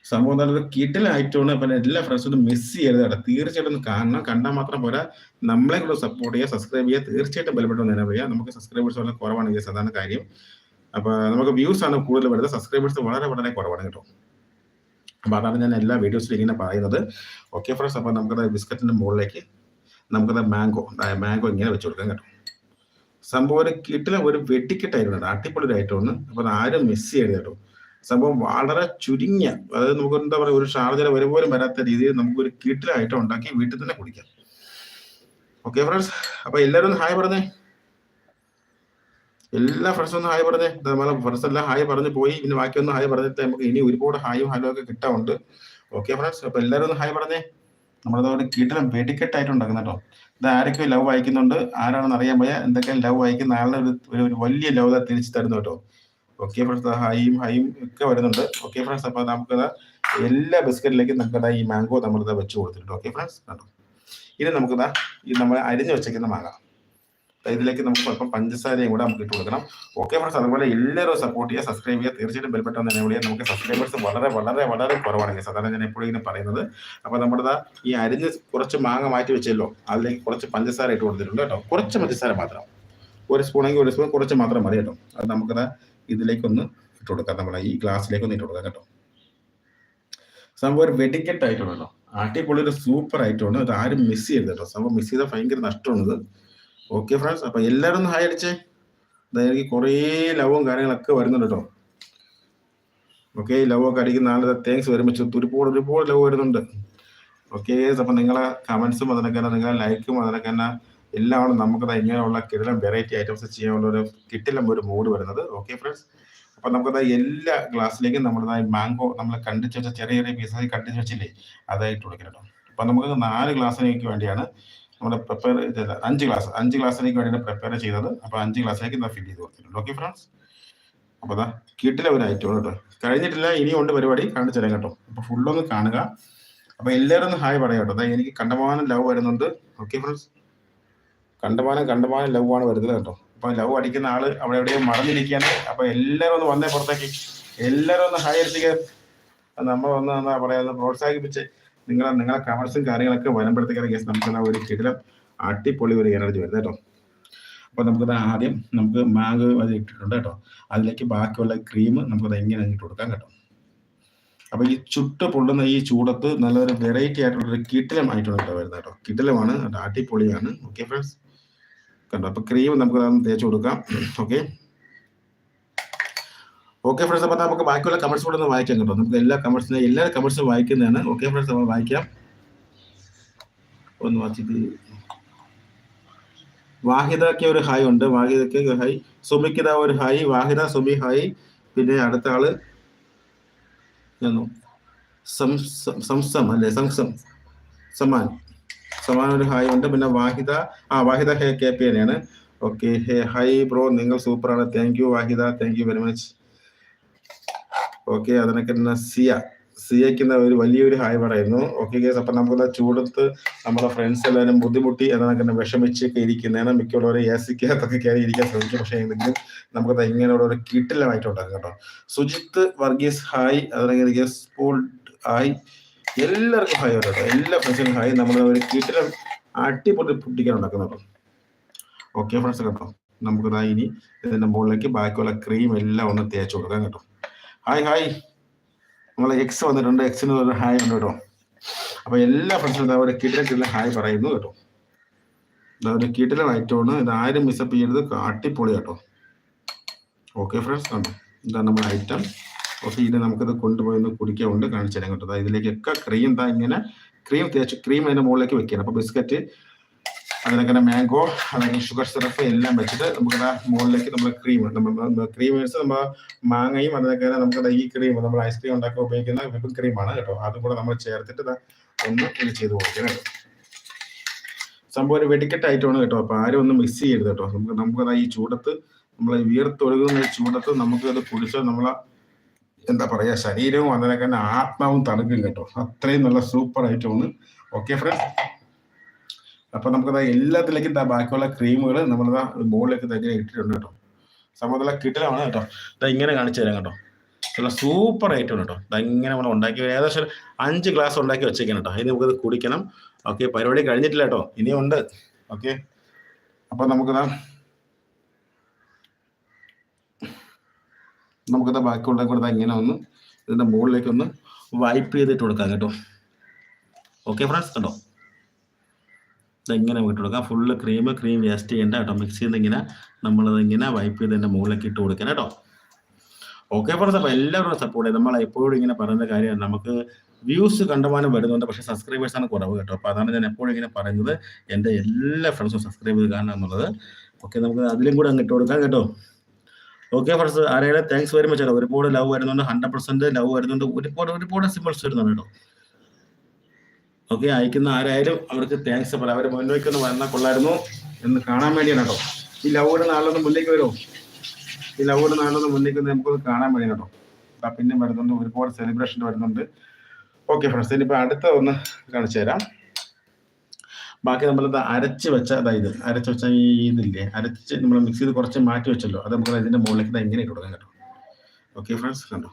സംഭവം നല്ലൊരു കിടിലായിട്ടാണ് അപ്പം എല്ലാ ഫ്രണ്ട്സും മിസ് ചെയ്യരുത് കേട്ടോ. തീർച്ചയായിട്ടും കാണണം. കണ്ടാൽ മാത്രം പോരാ. നമ്മളെ കൂടെ സപ്പോർട്ട് ചെയ്യുക സബ്സ്ക്രൈബ് ചെയ്യുക. തീർച്ചയായിട്ടും ബലപ്പെട്ടു തന്നെ പറയാം നമുക്ക് സബ്സ്ക്രൈബേഴ്സ് വളരെ കുറവാണ് ഈ സാധാരണ കാര്യം. അപ്പൊ നമുക്ക് വ്യൂസ് ആണ് കൂടുതൽ വരുന്നത്. സബ്സ്ക്രൈബേഴ്സ് വളരെ വളരെ കുറവാണ് കേട്ടോ. അപ്പൊ അതാണ് ഞാൻ എല്ലാ വീഡിയോസിലും ഇങ്ങനെ പറയുന്നത്. ഓക്കെ ഫ്രണ്ട്സ് അപ്പൊ നമുക്കത് ബിസ്ക്കറ്റിന്റെ മുകളിലേക്ക് നമുക്കത് മാംഗോ മാംഗോ ഇങ്ങനെ വെച്ച് കൊടുക്കാം കേട്ടോ. സംഭവം ഒരു കിട്ടിലെ ഒരു വെട്ടിക്കെട്ടായിരുന്നു അടിപൊളി ഐറ്റമാണ് അപ്പൊ ആരും മിസ് ചെയ്യരുത് കേട്ടോ. സംഭവം വളരെ ചുരുങ്ങിയ അതായത് നമുക്ക് എന്താ പറയുക ഒരു ഷാർജര വരെ പോലും വരാത്ത രീതിയിൽ നമുക്ക് ഒരു കീട്ടിലായിട്ട് ഉണ്ടാക്കി വീട്ടിൽ തന്നെ കുടിക്കാം. ഓക്കെ ഫ്രണ്ട്സ് അപ്പൊ എല്ലാവരും ഹായ് പറഞ്ഞേ. എല്ലാ ഫ്രണ്ട്സും ഒന്ന് ഹായ് പറഞ്ഞേ. നമ്മളെ ഫ്രണ്ട്സ് എല്ലാം ഹായ് പറഞ്ഞു പോയി. പിന്നെ ബാക്കിയൊന്നും ഹായ് പറഞ്ഞിട്ട് നമുക്ക് ഇനി ഒരുപാട് ഹായും ഹലോ ഒക്കെ കിട്ടാറുണ്ട് ഓക്കെ ഫ്രണ്ട്സ് അപ്പൊ എല്ലാവരും ഒന്ന് ഹായ് പറഞ്ഞേ. നമ്മളതോടെ കീട്ടിലും വെടിക്കെട്ടായിട്ട് ഉണ്ടാക്കുന്ന കേട്ടോ. ഇത് ആരൊക്കെ ലവ് അയക്കുന്നുണ്ട് ആരാണെന്ന് അറിയാൻ പോയാൽ എന്തൊക്കെ ലവ് അയക്കുന്ന ആളുടെ ഒരു- ഒരു വലിയ ലവ് തിരിച്ചു തരുന്നു കേട്ടോ. ഓക്കെ ഫ്രണ്ട്സ് ഹൈയും ഹൈയും ഒക്കെ വരുന്നുണ്ട്. ഓക്കെ ഫ്രണ്ട്സ് അപ്പൊ നമുക്ക് എല്ലാ ബിസ്ക്കറ്റിലേക്കും നമുക്കതാ ഈ മാംഗോ നമ്മളിത് വെച്ച് കൊടുത്തിട്ടുണ്ട്. ഓക്കെ ഫ്രണ്ട്സ് കണ്ടോ? ഇനി നമുക്ക് ഈ നമ്മൾ അരിഞ്ഞു വെച്ചേക്കുന്ന മാങ്ങ. ഇതിലേക്ക് നമുക്ക് സ്വല്പം പഞ്ചസാരയും കൂടെ നമുക്ക് ഇട്ട് കൊടുക്കണം. ഓക്കെ ഫ്രണ്ട്സ് അതുപോലെ എല്ലാവരും സപ്പോർട്ട് ചെയ്യുക സബ്സ്ക്രൈബ് ചെയ്യുക. തീർച്ചയായിട്ടും ബെൽബട്ടൺ തന്നെ വിളിയാൽ നമുക്ക് സബ്സ്ക്രൈബേഴ്സ് വളരെ വളരെ വളരെ കുറവാണ്. സാധാരണ ഞാൻ എപ്പോഴും ഇങ്ങനെ പറയുന്നത്. അപ്പൊ നമ്മുടെ ഈ അരിഞ്ഞ് കുറച്ച് മാങ്ങ മാറ്റി വെച്ചല്ലോ. അതിലേക്ക് കുറച്ച് പഞ്ചസാര ഇട്ട് കൊടുത്തിട്ടുണ്ട് കേട്ടോ. കുറച്ച് പഞ്ചസാര മാത്രം. ഒരു സ്പൂണെങ്കിൽ ഒരു സ്പൂൺ കുറച്ച് മാത്രം മതി കേട്ടോ. അത് നമുക്കത് ഇതിലേക്കൊന്ന് ഇട്ട് കൊടുക്കാം. നമ്മളെ ഈ ഗ്ലാസ്സിലേക്ക് ഒന്ന് ഇട്ട് കൊടുക്കാം കേട്ടോ. സംഭവം ഒരു വെടിക്കെട്ട് ആയിട്ടുണ്ടല്ലോ അടിപൊളി ഒരു സൂപ്പർ ആയിട്ടുണ്ട്. ഇത് ആരും മിസ് ചെയ്യരുത് കേട്ടോ. സംഭവം മിസ് ചെയ്താൽ ഭയങ്കര നഷ്ടമാണ് ഇത്. ഓക്കെ ഫ്രണ്ട്സ് അപ്പൊ എല്ലാവരും ഒന്ന് ഹായ് അടിച്ചേ. അതായത് കുറേ ലവും കാര്യങ്ങളൊക്കെ വരുന്നുണ്ട് കേട്ടോ. ഓക്കെ ലവ് ഒക്കെ അടിക്കുന്ന ആളുടെ താങ്ക്സ് വരുമ്പോൾ ഒരുപാട് ഒരുപാട് ലവ് വരുന്നുണ്ട്. ഓക്കെ അപ്പം നിങ്ങളെ കമൻസും അതിനൊക്കെ നിങ്ങളെ ലൈക്കും അതിനൊക്കെ നമുക്ക് നമുക്കത് ഇങ്ങനെയുള്ള കിടിലം വെറൈറ്റി ഐറ്റംസ് ചെയ്യാനുള്ള ഒരു കിട്ടിലും ഒരു മൂഡ് വരുന്നത്. ഓക്കെ ഫ്രണ്ട്സ് അപ്പം നമുക്കത് എല്ലാ ഗ്ലാസ്സിലേക്കും നമ്മുടേതായ മാംഗോ നമ്മൾ കണ്ടിച്ച് വെച്ച ചെറിയ ചെറിയ പീസായി കണ്ടിച്ച് വെച്ചില്ലേ അതായിട്ട് കൊടുക്കണം അപ്പം നമുക്ക് നാല് ഗ്ലാസ്സിലേക്ക് വേണ്ടിയാണ് നമ്മുടെ പ്രിപ്പയർ ചെയ്തത്. അഞ്ച് ഗ്ലാസ് അഞ്ച് ഗ്ലാസ്സിലേക്ക് വേണ്ടിയാണ് പ്രിപ്പയർ ചെയ്തത്. അപ്പോൾ അഞ്ച് ഗ്ലാസ്സിലേക്ക് ഫിൽ ചെയ്ത് കൊടുത്തിട്ടുണ്ട്. ഓക്കെ ഫ്രണ്ട്സ് അപ്പോൾ അതാ കിട്ടില്ല ഒരു ഐറ്റം കേട്ടോ കഴിഞ്ഞിട്ടില്ല ഇനിയും ഉണ്ട് പരിപാടി കാണിച്ചു തരാം കേട്ടോ അപ്പോൾ ഫുള്ളൊന്ന് കാണുക. അപ്പോൾ എല്ലാവരും ഒന്ന് ഹായ് പറയാം കേട്ടോ അതായത് എനിക്ക് കണ്ടമാനം ലവ് വരുന്നുണ്ട്. ഓക്കെ ഫ്രണ്ട്സ് കണ്ടമാനം കണ്ടമാനം ലവ് ആണ് വരുന്നത് കേട്ടോ. അപ്പോൾ ലവ് അടിക്കുന്ന ആൾ അവിടെ എവിടെയും മറന്നിരിക്കുകയാണ്. അപ്പോൾ എല്ലാവരും ഒന്ന് വന്നേ പുറത്തേക്ക്. എല്ലാവരും ഒന്ന് ഹായ് എത്തിക്കാൻ നമ്മൾ ഒന്ന് എന്താ പറയാ ഒന്ന് പ്രോത്സാഹിപ്പിച്ച് നിങ്ങളെ നിങ്ങളെ കമൻസും കാര്യങ്ങളൊക്കെ വരുമ്പോഴത്തേക്കാണ് കേസ് നമുക്ക് ഒരു കിടിലം അടിപൊളി ഒരു എനർജി വരുന്നത് കേട്ടോ. അപ്പോൾ നമുക്കത് ആദ്യം നമുക്ക് മാഗ് അത് ഇട്ടിട്ടുണ്ട് കേട്ടോ. അതിലേക്ക് ബാക്കിയുള്ള ക്രീം നമുക്കത് എങ്ങനെ ഇട്ട് കൊടുക്കാം കേട്ടോ. അപ്പോൾ ഈ ചുട്ട് പൊള്ളുന്ന ഈ ചൂടത്ത് നല്ലൊരു വെറൈറ്റി ആയിട്ടുള്ളൊരു കിടിലം ആയിട്ടാണ് കേട്ടോ വരുന്നത് കേട്ടോ. കിടിലമാണ് അടിപൊളിയാണ്. ഓക്കെ ഫ്രണ്ട്സ് കണ്ടോ? അപ്പോൾ ക്രീം നമുക്ക് തേച്ച് കൊടുക്കാം. ഓക്കെ ഓക്കെ ഫ്രണ്ട്സ് അപ്പോൾ നമുക്ക് ബാക്കിയുള്ള കമൻസ് കൂടെ ഒന്ന് വായിക്കാം കേട്ടോ നമുക്ക് എല്ലാ കമൻസിനും എല്ലാ കമൻസും വായിക്കുന്നതാണ്. ഓക്കെ ഫ്രണ്ട്സ് നമ്മൾ വായിക്കാം. ഒന്ന് വായിച്ചിട്ട് വാഹിദയ്ക്ക് ഒരു ഹായ് ഉണ്ട്. വാഹിദയ്ക്ക് ഒരു ഹായ് സുമിക്കിത ഒരു ഹായ് വാഹിദ സുമി ഹായ് പിന്നെ അടുത്ത ആൾ സംസം അല്ലേ? സംസം. സമാൻ സമാൻ ഒരു ഹായ് ഉണ്ട്. പിന്നെ വാഹിദ ആ വാഹിദ ഹേ കെ പി എന്നെയാണ് ഓക്കെ ഹേ ഹായ് ബ്രോ നിങ്ങൾ സൂപ്പറാണ് thank you Wahida. Thank you very much okay അതിനൊക്കെ സിയ. സിയയ്ക്ക് ഒരു വലിയൊരു ഹായ് പറയുന്നു ഓക്കെ കേസ് അപ്പൊ നമുക്ക് ചൂടത്ത് നമ്മുടെ ഫ്രണ്ട്സ് എല്ലാവരും ബുദ്ധിമുട്ടി എന്നൊക്കെ തന്നെ വിഷമിച്ചൊക്കെ ഇരിക്കുന്നതാണ്. മിക്കുള്ളവരെ എ സിക്കകത്തൊക്കെ കയറി ഇരിക്കാൻ ശ്രമിക്കും. പക്ഷേ എന്തെങ്കിലും നമുക്കത് ഇങ്ങനെയുള്ള ഒരു കിട്ടിലമായിട്ടുണ്ടാകും കേട്ടോ. സുജിത്ത് വർഗീസ് ഹായ് അതിനെ സ്കൂൾ ഹായ് എല്ലാവർക്കും ഹായ് കേട്ടോ എല്ലാ ഫ്രണ്ട്സിനും ഹായ്. നമ്മൾ ഒരു കീട്ടിലെ അടിപൊളി പൊട്ടിക്കാൻ ഉണ്ടാക്കുന്നുണ്ടോ ഓക്കെ ഫ്രണ്ട്സ് കേട്ടോ നമുക്കതാ ഇനി ഇതിന്റെ മുകളിലേക്ക് ബാക്കിയുള്ള ക്രീം എല്ലാം ഒന്ന് തേച്ച് കൊടുക്കാൻ കേട്ടോ. ഹായ് ഹായ് നമ്മളെ എക്സ് വന്നിട്ടുണ്ട്. എക്സിന് ഒരു ഹായ് ഉണ്ട് കേട്ടോ. അപ്പോൾ എല്ലാ ഫ്രണ്ട്സും ഒരു കീട്ടിലെ കീട്ടിലെ ഹായ് പറയുന്നു കേട്ടോ. ഇതാ ഒരു കിട്ടില ഐറ്റമാണ് ഇതാരും മിസ്സപ്പ് ചെയ്യരുത്. അടിപൊളി കേട്ടോ ഓക്കെ ഫ്രണ്ട്സ് കണ്ടോ? ഇതാണ് നമ്മുടെ ഐറ്റം ഇത് നമുക്കിത് കൊണ്ടുപോയി ഒന്ന് കുടിക്കാറുണ്ട് കാണിച്ചു തരാം കേട്ടോ. ഇതിലേക്കൊക്കെ ക്രീം താ ഇങ്ങനെ ക്രീം തേച്ച് ക്രീം അതിന്റെ മുകളിലേക്ക് വെക്കണം അപ്പൊ ബിസ്ക്കറ്റ് അതിനൊക്കെ മാംഗോ അല്ലെങ്കിൽ ഷുഗർ സിറപ്പ് എല്ലാം വെച്ചിട്ട് നമുക്ക് മുകളിലേക്ക് നമ്മൾ ക്രീം നമ്മൾ ക്രീം വെച്ച് നമ്മൾ മാങ്ങയും അതിനൊക്കെ നമുക്ക് ഈ ക്രീം നമ്മൾ ഐസ്ക്രീം ഉണ്ടാക്കാൻ ഉപയോഗിക്കുന്ന വിപ്പിംഗ് ക്രീമാണ് കേട്ടോ. അതും കൂടെ നമ്മൾ ചേർത്തിട്ട് ഒന്ന് ഇത് ചെയ്ത് കൊടുക്കണം സംഭവം ഒരു വെടിക്കെട്ടായിട്ടാണ് കേട്ടോ. അപ്പൊ ആരും ഒന്നും മിസ് ചെയ്യരുത് കേട്ടോ. നമുക്ക് നമുക്ക് ദാ ഈ ചൂടത്ത് നമ്മൾ വീർത്തൊഴുകുന്ന ചൂടത്ത് നമുക്ക് അത് കുടിച്ചാൽ നമ്മളെ എന്താ പറയാ ശരീരവും അതിനൊക്കെ തന്നെ ആത്മാവും തണുക്കും കേട്ടോ. അത്രയും നല്ല സൂപ്പർ ഐറ്റമാണ്. ഓക്കെ ഫ്രണ്ട്സ് അപ്പൊ നമുക്കത് എല്ലാത്തിലേക്കും ദാ ബാക്കിയുള്ള ക്രീമുകൾ നമ്മളിതാ ബോളിലേക്ക് തന്നെ ഇട്ടിട്ടുണ്ട് കേട്ടോ. സമതല കിട്ടലാണ് കേട്ടോ. ഇതാ ഇങ്ങനെ കാണിച്ചു തരാം കേട്ടോ. നല്ല സൂപ്പർ ഐറ്റം കേട്ടോ. ഇതാ ഇങ്ങനെ നമ്മൾ ഉണ്ടാക്കി ഏകദേശം അഞ്ച് ഗ്ലാസ് ഉണ്ടാക്കി വെച്ചേക്കണം കേട്ടോ. ഇനി നമുക്കത് കുടിക്കണം. ഓക്കെ പരിപാടി കഴിഞ്ഞിട്ടില്ല കേട്ടോ. ഇനിയുണ്ട്. ഓക്കെ അപ്പൊ നമുക്കിതാ നമുക്കിതാ ബാക്കിയുള്ള കൂടെ ഇങ്ങനെ ഒന്ന് ഇതിന്റെ മുകളിലേക്ക് ഒന്ന് വൈപ്പ് ചെയ്തിട്ട് കൊടുക്കാം കേട്ടോ. ഓക്കെ ഫ്രണ്ട്സ് കണ്ടോ? ഇതെങ്ങനെ ഇട്ട് കൊടുക്കാം. ഫുള്ള് ക്രീം ക്രീം വേസ്റ്റ് ചെയ്യേണ്ട കേട്ടോ. മിക്സ് ചെയ്ത് ഇങ്ങനെ നമ്മളത് ഇങ്ങനെ വൈപ്പ് ചെയ്ത് എന്റെ മുകളിലേക്ക് ഇട്ട് കൊടുക്കണം കേട്ടോ. ഓക്കെ ഫ്രണ്ട്സ് അപ്പോൾ എല്ലാവരും സപ്പോർട്ട് നമ്മൾ എപ്പോഴും ഇങ്ങനെ പറയുന്ന കാര്യമാണ്. നമുക്ക് വ്യൂസ് കണ്ടുപോകാനും വരുന്നുണ്ട് പക്ഷേ സബ്സ്ക്രൈബേഴ്സാണ് കുറവ് കേട്ടോ. അപ്പോൾ അതാണ് ഞാൻ എപ്പോഴും ഇങ്ങനെ പറയുന്നത്. എന്റെ എല്ലാ ഫ്രണ്ട്സും സബ്സ്ക്രൈബ് ചെയ്ത് കാണുക എന്നുള്ളത്. ഓക്കെ നമുക്ക് അതിലും കൂടെ അങ്ങ് ഇട്ട് കൊടുക്കാം കേട്ടോ. ഓക്കെ ഫ്രണ്ട്സ് ആരെയും താങ്ക്സ് വെരി മച്ച് ഒരുപാട് ലവ് വരുന്നുണ്ട് ഹൺഡ്രഡ് പെർസെന്റ് ലവ് വരുന്നുണ്ട്. ഒരുപാട് ഒരുപാട് സിമ്പിൾസ് വരുന്നുണ്ട് കേട്ടോ. ഓക്കെ അയക്കുന്ന ആരായാലും അവർക്ക് താങ്ക്സ് പറയാം. അവർ മുന്നോട്ട് ഒന്ന് വന്നാൽ കൊള്ളായിരുന്നു എന്ന് കാണാൻ വേണ്ടിയാണ് കേട്ടോ. ഈ ലവ് നാളൊന്ന് മുന്നേക്ക് വരുമോ ഈ ലവ് നാളൊന്ന് മുന്നേക്ക് നമുക്കൊന്ന് കാണാൻ വേണ്ടി കേട്ടോ. പിന്നെ വരുന്നുണ്ട് ഒരുപാട് സെലിബ്രേഷൻ വരുന്നുണ്ട്. ഓക്കെ ഫ്രണ്ട്സ് ഇനിയിപ്പോൾ അടുത്ത ഒന്ന് കാണിച്ചു തരാം ബാക്കി നമ്മൾ അരച്ച് വെച്ച അതായത് അരച്ച് വെച്ച ഈ ഇതില്ലേ അരച്ച് നമ്മൾ മിക്സ് ചെയ്ത് കുറച്ച് മാറ്റി വെച്ചല്ലോ. അത് നമുക്ക് ഇതിന്റെ മുകളിലേക്ക് ഇങ്ങനെ ഇട്ട് കേട്ടോ. ഓക്കെ ഫ്രണ്ട്സ് കണ്ടോ?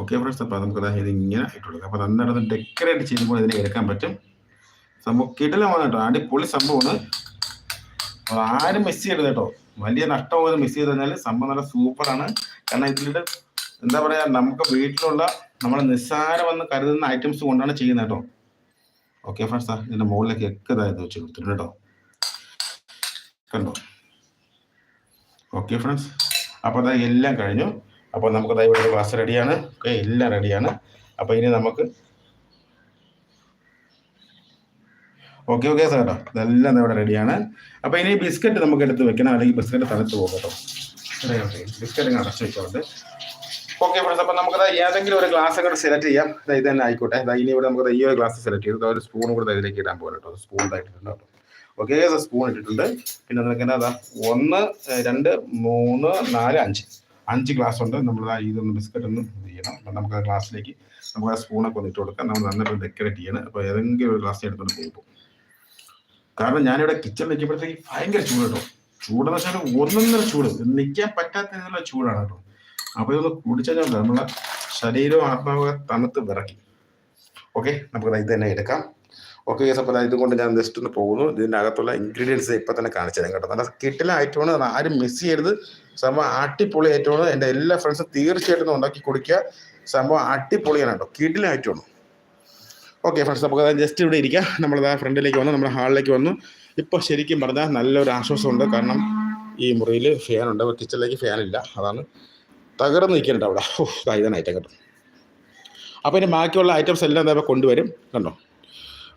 ഓക്കെ ഫ്രണ്ട്സ് അപ്പൊ നമുക്ക് ഇത് ഇങ്ങനെ ഇട്ട് കൊടുക്കാം. അപ്പോൾ നന്നായിട്ട് അത് ഡെക്കറേറ്റ് ചെയ്യുമ്പോൾ ഇതിനെ എടുക്കാൻ പറ്റും. സംഭവം കിടലമാണ് കേട്ടോ. അടിപൊളി സംഭവമാണ്. ആരും മിസ് ചെയ്യരുത് കേട്ടോ. വലിയ നഷ്ടമാകുന്നത് മിസ് ചെയ്ത് കഴിഞ്ഞാൽ സംഭവം നല്ല സൂപ്പറാണ് കാരണം ഇതിലിട്ട് എന്താ പറയാ നമുക്ക് വീട്ടിലുള്ള നമ്മൾ നിസ്സാരമെന്ന് കരുതുന്ന ഐറ്റംസ് കൊണ്ടാണ് ചെയ്യുന്നത് കേട്ടോ. ഓക്കെ ഫ്രണ്ട്സ് ഇതിന്റെ മുകളിലേക്ക് ഒക്കെ ഇതായത് വെച്ച് കൊടുത്തിട്ടുണ്ട് കേട്ടോ. കണ്ടോ? ഓക്കെ ഫ്രണ്ട്സ് അപ്പോൾ അതാ എല്ലാം കഴിഞ്ഞു. അപ്പോൾ നമുക്ക് ഇവിടെ ക്ലാസ് റെഡിയാണ് ഓക്കെ എല്ലാം റെഡിയാണ് അപ്പോൾ ഇനി നമുക്ക് ഓക്കെ ഓക്കെ സാർ കേട്ടോ ഇതെല്ലാം ഇവിടെ റെഡിയാണ് അപ്പോൾ ഇനി ബിസ്ക്കറ്റ് നമുക്ക് എടുത്ത് വെക്കണം. അല്ലെങ്കിൽ ബിസ്ക്കറ്റ് തണുത്ത് പോകും കേട്ടോ. ബിസ്ക്കറ്റ് അടച്ചു വെച്ചോണ്ട്. ഓക്കെ ഫ്രണ്ട്സ് അപ്പോൾ നമുക്കത് ഏതെങ്കിലും ഒരു ഗ്ലാസ് അങ്ങോട്ട് സെലക്ട് ചെയ്യാം. ഇത് തന്നെ ആയിക്കോട്ടെ. ഇനി ഇവിടെ നമുക്ക് ഈ ഒരു ഗ്ലാസ് സെലക്ട് ചെയ്തു. ഒരു സ്പൂൺ കൂടെ ഇതിലേക്ക് ഇടാൻ പോകാം കേട്ടോ. സ്പൂൺ ഇട്ടിട്ടുണ്ട് കേട്ടോ. ഓക്കെ സ്പൂൺ ഇട്ടിട്ടുണ്ട്. പിന്നെ എന്നാ ദാ ഒന്ന് രണ്ട് മൂന്ന് നാല് അഞ്ച്. അഞ്ച് ഗ്ലാസ് ഉണ്ട്. നമ്മൾ ഇതൊന്ന് ബിസ്ക്കറ്റ് ഒന്ന് ചെയ്യണം. അപ്പം നമുക്ക് ആ ഗ്ലാസ്സിലേക്ക് നമുക്ക് ആ സ്പൂണൊക്കെ ഒന്ന് ഇട്ട് കൊടുക്കാം. നമ്മൾ നന്നായിട്ട് ഡെക്കറേറ്റ് ചെയ്യണം. അപ്പോൾ ഏതെങ്കിലും ഒരു ഗ്ലാസ് എടുത്തുകൊണ്ട് പോകും കാരണം ഞാനിവിടെ കിച്ചൺ നിൽക്കുമ്പോഴത്തേക്ക് ഭയങ്കര ചൂട് കേട്ടോ. ചൂടെന്ന് വെച്ചാൽ ഒന്നൊന്നര ചൂട്. നിൽക്കാൻ പറ്റാത്ത രീതിയിലുള്ള ചൂടാണ് കേട്ടോ. അപ്പോൾ ഇതൊന്ന് കുടിച്ചാൽ നമ്മളെ ശരീരവും ആത്മാവൊക്കെ തണുത്ത് വിറക്കി ഓക്കെ നമുക്ക് ഇത് തന്നെ എടുക്കാം. ഓക്കെ അപ്പോൾ ഇതുകൊണ്ട് ഞാൻ ജസ്റ്റ് ഒന്ന് പോകുന്നു. ഇതിന്റെ അകത്തുള്ള ഇൻഗ്രീഡിയൻസ് ഇപ്പം തന്നെ കാണിച്ചു തരാം കേട്ടോ. നല്ല കിട്ടില ഐറ്റമാണ് ആരും മിസ് ചെയ്യരുത്. സംഭവം അടിപൊളി ഐറ്റമാണ് എന്റെ എല്ലാ ഫ്രണ്ട്സും തീർച്ചയായിട്ടും ഉണ്ടാക്കി കുടിക്കുക. സംഭവം അടിപൊളിയാണ് കേട്ടോ. കിട്ടില ഐറ്റമാണ് ഓക്കെ ഫ്രണ്ട്സ് നമുക്ക് ജസ്റ്റ് ഇവിടെ ഇരിക്കാം. നമ്മളിതാ ഫ്രണ്ടിലേക്ക് വന്നു. നമ്മുടെ ഹാളിലേക്ക് വന്നു. ഇപ്പോൾ ശരിക്കും പറഞ്ഞാൽ നല്ലൊരു ആശ്വാസമുണ്ട്. കാരണം ഈ മുറിയിൽ ഫാനുണ്ട് കിച്ചണിലേക്ക് ഫാനില്ല അതാണ് തകർന്ന് നിൽക്കുന്നുണ്ട് അവിടെ. ഓ ഇതാണ് ഐറ്റം കേട്ടോ. അപ്പോൾ ഇനി ബാക്കിയുള്ള ഐറ്റംസ് എല്ലാം എന്താ കൊണ്ടുവരും. കണ്ടോ?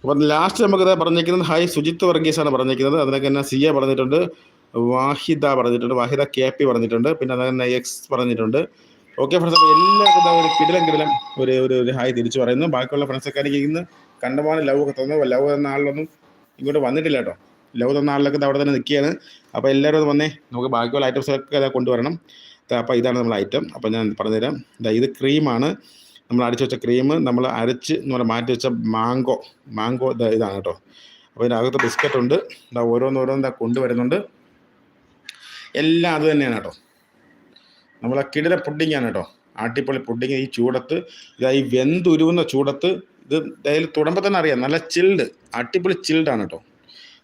അപ്പം ലാസ്റ്റ് നമുക്കിത് പറഞ്ഞിരിക്കുന്നത് ഹൈ സുജിത്ത് വർഗീസാണ് പറഞ്ഞിരിക്കുന്നത്. അതിനൊക്കെ തന്നെ സി എ പറഞ്ഞിട്ടുണ്ട് വാഹിദ പറഞ്ഞിട്ടുണ്ട് വാഹിദ കെ പി പറഞ്ഞിട്ടുണ്ട് പിന്നെ അതന്നെ എക്സ് പറഞ്ഞിട്ടുണ്ട്. ഓക്കെ ഫ്രണ്ട്സ് അപ്പോൾ എല്ലാവർക്കും ഇതാ ഒരു കിടിലം കിടിലം ഒരു ഒരു ഒരു ഹായ് തിരിച്ചു പറയുന്നു. ബാക്കിയുള്ള ഫ്രണ്ട്സൊക്കെ എനിക്ക് ഇന്ന് കണ്ടമാനം ലവ് ഒക്കെ തന്നു. ലവ് തന്ന ആളിലൊന്നും ഇങ്ങോട്ട് വന്നിട്ടില്ല കേട്ടോ. ലവ് തന്ന ആളിലൊക്കെ അവിടെ തന്നെ നിൽക്കുകയാണ്. അപ്പോൾ എല്ലാവരും വന്നേ. നമുക്ക് ബാക്കിയുള്ള ഐറ്റംസൊക്കെ ഇതാ കൊണ്ടുവരണം. അപ്പോൾ ഇതാണ് നമ്മൾ ഐറ്റം അപ്പോൾ ഞാൻ പറഞ്ഞുതരാം. ഇത് ക്രീമാണ് നമ്മൾ അടിച്ചു വെച്ച ക്രീം നമ്മൾ അരച്ച് എന്ന് പറഞ്ഞാൽ മാറ്റി വെച്ച മാങ്കോ മാങ്കോ ഇതാണ് കേട്ടോ. അപ്പോൾ ഇതിനകത്ത് ബിസ്ക്കറ്റ് ഉണ്ട്. ഇതാ ഓരോന്നോരോന്ന് കൊണ്ടുവരുന്നുണ്ട്. എല്ലാം അത് തന്നെയാണ് കേട്ടോ. നമ്മൾ ആ കിടില പുഡിങ്ങാണ് കേട്ടോ. ആട്ടിപ്പൊളി പുഡിങ് ഈ ചൂടത്ത് ഇതാ ഈ വെന്തുരുവുന്ന ചൂടത്ത് ഇത് അതിൽ തുടങ്ങുമ്പോൾ തന്നെ അറിയാം. നല്ല ചിൽഡ് അടിപൊളി ചിൽഡാണ് കേട്ടോ.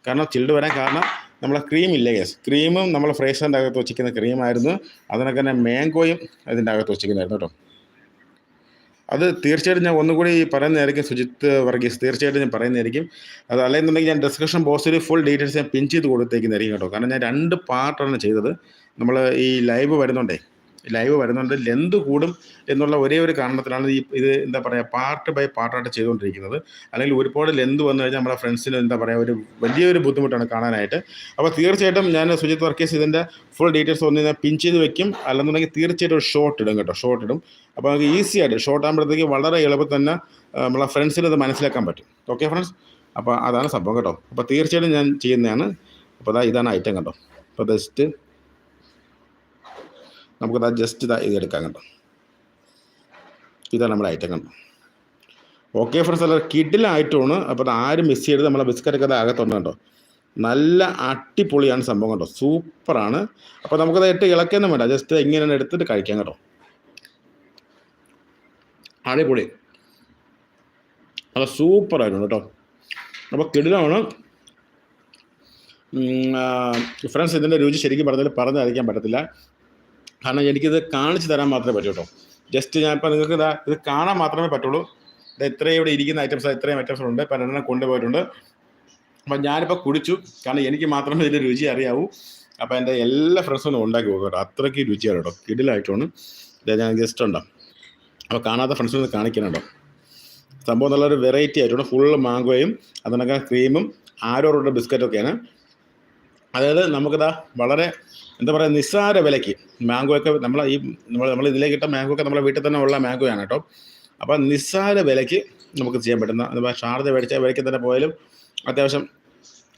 കാരണം ചിൽഡ് വരാൻ കാരണം നമ്മളെ ക്രീം ഇല്ലേ ഗ്യാസ് ക്രീമും നമ്മൾ ഫ്രേഷറിന്റെ അകത്ത് വെച്ചിരിക്കുന്ന ക്രീമായിരുന്നു അതിനൊക്കെ തന്നെ മാംഗോയും അതിന്റെ അകത്ത് വെച്ചിരിക്കുന്നതായിരുന്നു കേട്ടോ. അത് തീർച്ചയായിട്ടും ഞാൻ ഒന്നുകൂടി പറയുന്നതായിരിക്കും സുജിത്ത് വർഗീസ്. തീർച്ചയായിട്ടും ഞാൻ പറയുന്നതായിരിക്കും. അത് അല്ലെന്നുണ്ടെങ്കിൽ ഞാൻ ഡിസ്ക്രിപ്ഷൻ ബോക്സിൽ ഫുൾ ഡീറ്റെയിൽസ് ഞാൻ പിൻ ചെയ്ത് കൊടുത്തേക്കുന്നതായിരിക്കും കേട്ടോ. കാരണം ഞാൻ രണ്ട് പാർട്ടാണ് ചെയ്തത്. നമ്മൾ ഈ ലൈവ് വരുന്നുണ്ടേ ലൈവ് വരുന്നുണ്ട്. ലെന്ത് കൂടും എന്നുള്ള ഒരേ ഒരു കാരണത്തിലാണ് ഈ ഇത് എന്താ പറയുക പാർട്ട് ബൈ പാർട്ടായിട്ട് ചെയ്തുകൊണ്ടിരിക്കുന്നത്. അല്ലെങ്കിൽ ഒരുപാട് ലെന്ത് വന്നു കഴിഞ്ഞാൽ നമ്മുടെ ഫ്രണ്ട്സിന് എന്താ പറയുക ഒരു വലിയൊരു ബുദ്ധിമുട്ടാണ് കാണാനായിട്ട്. അപ്പോൾ തീർച്ചയായിട്ടും ഞാൻ സുജിത് വർക്കേസ് ഇതിന്റെ ഫുൾ ഡീറ്റെയിൽസ് ഒന്ന് ഞാൻ പിൻ ചെയ്ത് വെക്കും. അല്ലെന്നുണ്ടെങ്കിൽ തീർച്ചയായിട്ടും ഒരു ഷോർട്ട് ഇടും കേട്ടോ ഷോർട്ട് ഇടും. അപ്പോൾ നമുക്ക് ഈസി ആയിട്ട് ഷോർട്ട് ആകുമ്പോഴത്തേക്ക് വളരെ എളുപ്പത്തിൽ തന്നെ നമ്മളെ ഫ്രണ്ട്സിന് ഇത് മനസ്സിലാക്കാൻ പറ്റും. ഓക്കെ ഫ്രണ്ട്സ് അപ്പോൾ അതാണ് സംഭവം കേട്ടോ. അപ്പോൾ തീർച്ചയായിട്ടും ഞാൻ ചെയ്യുന്നതാണ്. അപ്പോൾ അതാ ഇതാണ് ഐറ്റം കേട്ടോ. അപ്പോൾ ജസ്റ്റ് നമുക്കത് ജസ്റ്റ് ഇതാ എടുക്കാം കണ്ടോ? ഇതാണ് നമ്മുടെ ഐറ്റം കണ്ടോ? ഓക്കെ ഫ്രണ്ട്സ് അല്ല കിഡിലായിട്ടാണ് അപ്പോൾ ആരും മിസ് ചെയ്ത് നമ്മളെ ബിസ്ക്കറ്റൊക്കെ അത് അകത്തുണ്ട് കണ്ടോ? നല്ല അടിപൊളിയാണ് സംഭവം കേട്ടോ സൂപ്പറാണ് അപ്പോൾ നമുക്കത് ഇട്ട് ഇളക്കൊന്നും വേണ്ട. ജസ്റ്റ് ഇങ്ങനെ എടുത്തിട്ട് കഴിക്കാം കേട്ടോ അടിപൊളി. അത് സൂപ്പറായിരുന്നു കേട്ടോ. അപ്പോൾ കിടിലാണ്. ഫ്രണ്ട്സ് ഇതിന്റെ രുചി ശരിക്കും പറഞ്ഞാൽ പറഞ്ഞറിയിക്കാൻ പറ്റത്തില്ല. കാരണം എനിക്കിത് കാണിച്ചു തരാൻ മാത്രമേ പറ്റൂ കേട്ടോ. ജസ്റ്റ് ഇപ്പം നിങ്ങൾക്ക് ഇതാ ഇത് കാണാൻ മാത്രമേ പറ്റുള്ളൂ. ഇത് ഇത്രയും ഇവിടെ ഇരിക്കുന്ന ഐറ്റംസ് ഇത്രയും ഐറ്റംസ് ഉണ്ട്. ഇപ്പം രണ്ടെണ്ണം കൊണ്ടുപോയിട്ടുണ്ട്. അപ്പം ഞാനിപ്പോൾ കുടിച്ചു. കാരണം എനിക്ക് മാത്രമേ ഇതിന്റെ രുചി അറിയാവൂ. അപ്പോൾ എന്റെ എല്ലാ ഫ്രണ്ട്സും ഉണ്ടാക്കി പോകും അത്രയ്ക്ക് രുചിയാണ് കേട്ടോ. കിടിലായിട്ടാണ് ഇത് ഞാൻ ജസ്റ്റ് ഉണ്ടോ? അപ്പോൾ കാണാത്ത ഫ്രണ്ട്സിനൊന്ന് കാണിക്കുന്നുണ്ടോ സംഭവം നല്ലൊരു വെറൈറ്റി ആയിട്ടുണ്ട്. ഫുള്ള് മാങ്കോയും അതിനൊക്കെ ക്രീമും ആരോറുടെ ബിസ്ക്കറ്റൊക്കെയാണ് അതായത് നമുക്കിതാ വളരെ എന്താ പറയുക നിസ്സാര വിലയ്ക്ക്. മാംഗോ ഒക്കെ നമ്മൾ ഈ നമ്മൾ നമ്മൾ ഇതിലേക്ക് ഇട്ട മാംഗോ ഒക്കെ നമ്മളെ വീട്ടിൽ തന്നെ ഉള്ള മാംഗോയാണ് കേട്ടോ. അപ്പോൾ നിസ്സാര വിലയ്ക്ക് നമുക്ക് ചെയ്യാൻ പറ്റുന്ന എന്താ ഷാർജ മേടിച്ച വിലയ്ക്ക് തന്നെ പോയാലും അത്യാവശ്യം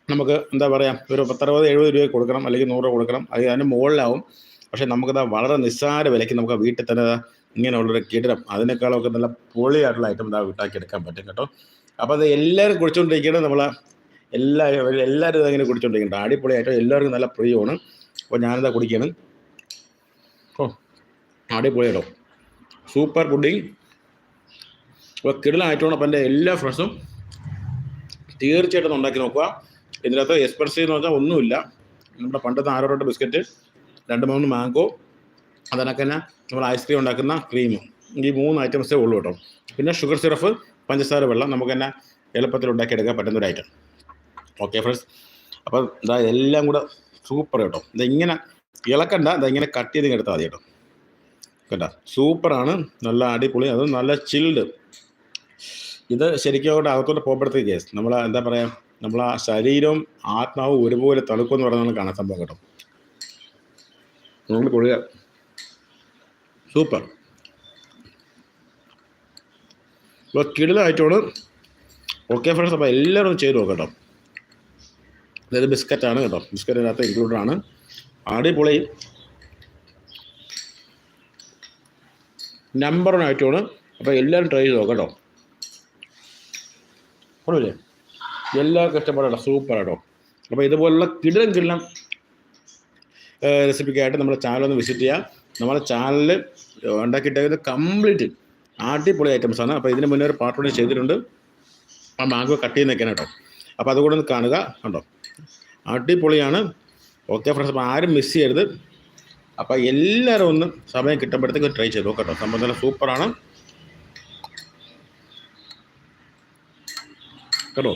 നമുക്ക് എന്താ പറയുക ഒരു പത്തറുപത് എഴുപത് രൂപ കൊടുക്കണം അല്ലെങ്കിൽ നൂറ് രൂപ കൊടുക്കണം അത് അതിന് മുകളിലാവും. പക്ഷേ നമുക്കത് വളരെ നിസ്സാര വിലയ്ക്ക് നമുക്ക് വീട്ടിൽ തന്നെ ഇങ്ങനെയുള്ളൊരു കിടിലം അതിനേക്കാളൊക്കെ നല്ല പൊളിയായിട്ടുള്ള ഐറ്റം ഇതാ വീട്ടാക്കി എടുക്കാൻ പറ്റും കേട്ടോ. അപ്പോൾ അത് എല്ലാവരും കുടിച്ചുകൊണ്ടിരിക്കുന്നത് നമ്മൾ എല്ലാവരും എല്ലാവരും ഇതങ്ങനെ കുടിച്ചുകൊണ്ടിരിക്കുന്നുണ്ട് അടിപൊളിയായിട്ട് എല്ലാവർക്കും നല്ല പ്രിയമാണ്. അപ്പോൾ ഞാനെന്താ കുടിക്കണം? ഓ അടിപൊളിയാട്ടോ. സൂപ്പർ പുഡിങ് അപ്പോൾ കിടലായിട്ടുള്ള അപ്പം എന്റെ എല്ലാ ഫ്രണ്ട്സും തീർച്ചയായിട്ടും ഉണ്ടാക്കി നോക്കുക. ഇതിനകത്ത് എക്സ്പ്രസ് എന്ന് പറഞ്ഞാൽ ഒന്നുമില്ല. നമ്മുടെ പണ്ടത്തെ ആരോട്ട് ബിസ്ക്കറ്റ് രണ്ട് മൂന്ന് മാംഗോ അതിനൊക്കെ തന്നെ നമ്മൾ ഐസ്ക്രീം ഉണ്ടാക്കുന്ന ക്രീം ഈ മൂന്ന് ഐറ്റംസേ ഉള്ളൂ കേട്ടോ. പിന്നെ ഷുഗർ സിറപ്പ് പഞ്ചസാര വെള്ളം നമുക്ക് തന്നെ എളുപ്പത്തിൽ ഉണ്ടാക്കിയെടുക്കാൻ പറ്റുന്ന ഒരു ഐറ്റം ഓക്കെ ഫ്രണ്ട്സ് അപ്പോൾ ഇതാ എല്ലാം കൂടെ സൂപ്പർ കേട്ടോ. ഇതിങ്ങനെ ഇളക്കണ്ട ഇങ്ങനെ കട്ട് ചെയ്ത് എടുത്താൽ മതി കേട്ടോ. കേട്ടോ സൂപ്പറാണ് നല്ല അടിപൊളി. അതും നല്ല ചിൽഡ് ഇത് ശരിക്കും അവിടെ അകത്തോട്ട് പോകുമ്പോഴത്തേക്ക് നമ്മൾ എന്താ പറയുക നമ്മൾ ആ ശരീരവും ആത്മാവും ഒരുപോലെ തണുക്കുമെന്ന് പറഞ്ഞാൽ കാണാൻ സംഭവം കേട്ടോ. നമ്മൾ കൊഴുക സൂപ്പർ അപ്പോൾ കിടിലായിട്ടാണ് ഓക്കെ ഫ്രണ്ട്സ് അപ്പോൾ എല്ലാവരും ചെയ്ത് നോക്കാം കേട്ടോ. അതായത് ബിസ്ക്കറ്റാണ് കേട്ടോ. ബിസ്ക്കറ്റ് അതിനകത്ത് ഇൻക്ലൂഡഡ് ആണ്. അടിപൊളി നമ്പർ വൺ ഐറ്റമാണ് അപ്പോൾ എല്ലാവരും ട്രൈ ചെയ്ത് നോക്കാം കേട്ടോ. കൊള്ളില്ലേ എല്ലാവർക്കും ഇഷ്ടപ്പെടാം സൂപ്പർ കേട്ടോ. അപ്പോൾ ഇതുപോലുള്ള കിടിലം കിടിലം റെസിപ്പിക്കായിട്ട് നമ്മുടെ ചാനൽ ഒന്ന് വിസിറ്റ് ചെയ്യുക നമ്മുടെ ചാനലിൽ ഉണ്ടാക്കിയിട്ടേക്കുന്നത് കംപ്ലീറ്റ് അടിപൊളി ആണ്. അപ്പോൾ ഇതിന് മുന്നേ ഒരു പാർട്ട് ചെയ്തിട്ടുണ്ട്. ആ മാംഗോ കട്ട് ചെയ്യുന്നൊക്കെയാണ് കേട്ടോ. അപ്പോൾ അതുകൂടെ ഒന്ന് കാണുക കണ്ടോ? അടിപൊളിയാണ്. ഓക്കെ ഫ്രണ്ട്സ് അപ്പോൾ ആരും മിസ് ചെയ്യരുത്. അപ്പോൾ എല്ലാവരും ഒന്ന് സമയം കിട്ടുമ്പോഴത്തേക്ക് ട്രൈ ചെയ്ത് നോക്കട്ടോ. സംഭവം നല്ല സൂപ്പറാണ് കേട്ടോ?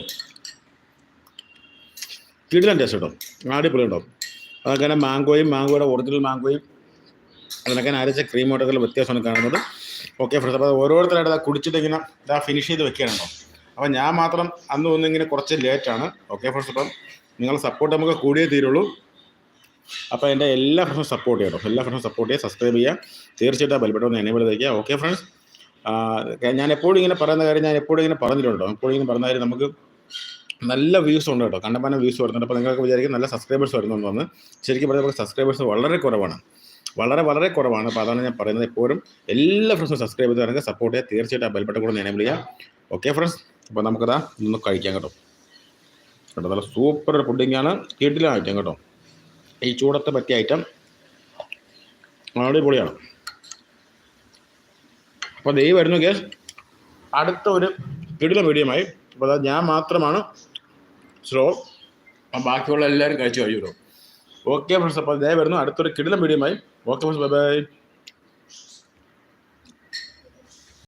കിടിലൻ ടേസ്റ്റ് കേട്ടോ. അടിപൊളി കേട്ടോ അതൊക്കെ മാംഗോയും മാംഗോയുടെ ഒറിജിനൽ മാംഗോയും. അതിനൊക്കെ അരച്ച ക്രീം ഓട്ടത്തിൽ വ്യത്യാസമാണ് കാണുന്നത്. ഓക്കെ ഫ്രണ്ട്സ് അപ്പോൾ ഓരോരുത്തരായിട്ട് അത് കുടിച്ചിട്ട് ഇങ്ങനെ ഫിനിഷ് ചെയ്ത് വെക്കുകയാണോ അപ്പോൾ ഞാൻ മാത്രം അന്ന് ഒന്നിങ്ങനെ കുറച്ച് ലേറ്റാണ് ഓക്കെ ഫ്രണ്ട്സ് അപ്പം നിങ്ങൾ സപ്പോർട്ട് നമുക്ക് കൂടിയേ തീരുള്ളൂ. അപ്പോൾ എന്റെ എല്ലാ ഫ്രണ്ട്സും സപ്പോർട്ട് ചെയ്യണം. എല്ലാ ഫ്രണ്ട്സും സപ്പോർട്ട് ചെയ്യുക സബ്സ്ക്രൈബ് ചെയ്യുക. തീർച്ചയായിട്ടും ആ ബെൽബട്ടൺ എന്നെ ചെയ്തേക്കുക ഓക്കെ ഫ്രണ്ട്സ് ഞാൻ എപ്പോഴും ഇങ്ങനെ പറയുന്ന കാര്യം ഞാൻ എപ്പോഴും ഇങ്ങനെ പറഞ്ഞിട്ടുണ്ടോ എപ്പോഴും ഇങ്ങനെ പറഞ്ഞ കാര്യം നമുക്ക് നല്ല വ്യൂസ് ഉണ്ട് കേട്ടോ. കണ്ടമാനം വ്യൂസ് വരുന്നുണ്ട്. അപ്പോൾ നിങ്ങൾക്ക് വിചാരിക്കും നല്ല സബ്സ്ക്രൈബേഴ്സ് വരുന്നുണ്ടെന്ന്. ശരിക്കും പറഞ്ഞാൽ നമുക്ക് സബ്സ്ക്രൈബേഴ്സ് വളരെ കുറവാണ്. വളരെ വളരെ കുറവാണ്. അപ്പോൾ അതാണ് ഞാൻ പറയുന്നത് എപ്പോഴും. എല്ലാ ഫ്രണ്ട്സും സബ്സ്ക്രൈബ് ചെയ്ത് സപ്പോർട്ട് ചെയ്യുക. തീർച്ചയായിട്ടും ആ ബെൽബട്ടൺ കൂടെ ചെയ്യുക. ഓക്കെ ഫ്രണ്ട്സ് അപ്പോൾ നമുക്കതാ ഒന്ന് കഴിക്കാം കേട്ടോ. കേട്ടോ നല്ല സൂപ്പർ ഒരു പുഡിങ്ങാണ് കിട്ടില്ല ഐറ്റം കേട്ടോ. ഈ ചൂടത്തെ പറ്റിയ ഐറ്റം അടിപൊളിയാണ്. അപ്പോൾ ദൈവം വരുന്നു കേസ് അടുത്ത ഒരു കിടില മീഡിയമായി അപ്പോൾ ഞാൻ മാത്രമാണ്. സ്ലോ ബാക്കിയുള്ള എല്ലാവരും കഴിച്ചു കഴിച്ചു ഓക്കെ ഫ്രണ്ട്സ് അപ്പോൾ വരുന്നു. അടുത്തൊരു കിടിലം മീഡിയമായി ഓക്കെ ഫ്രണ്ട്സ് ബൈ ബൈ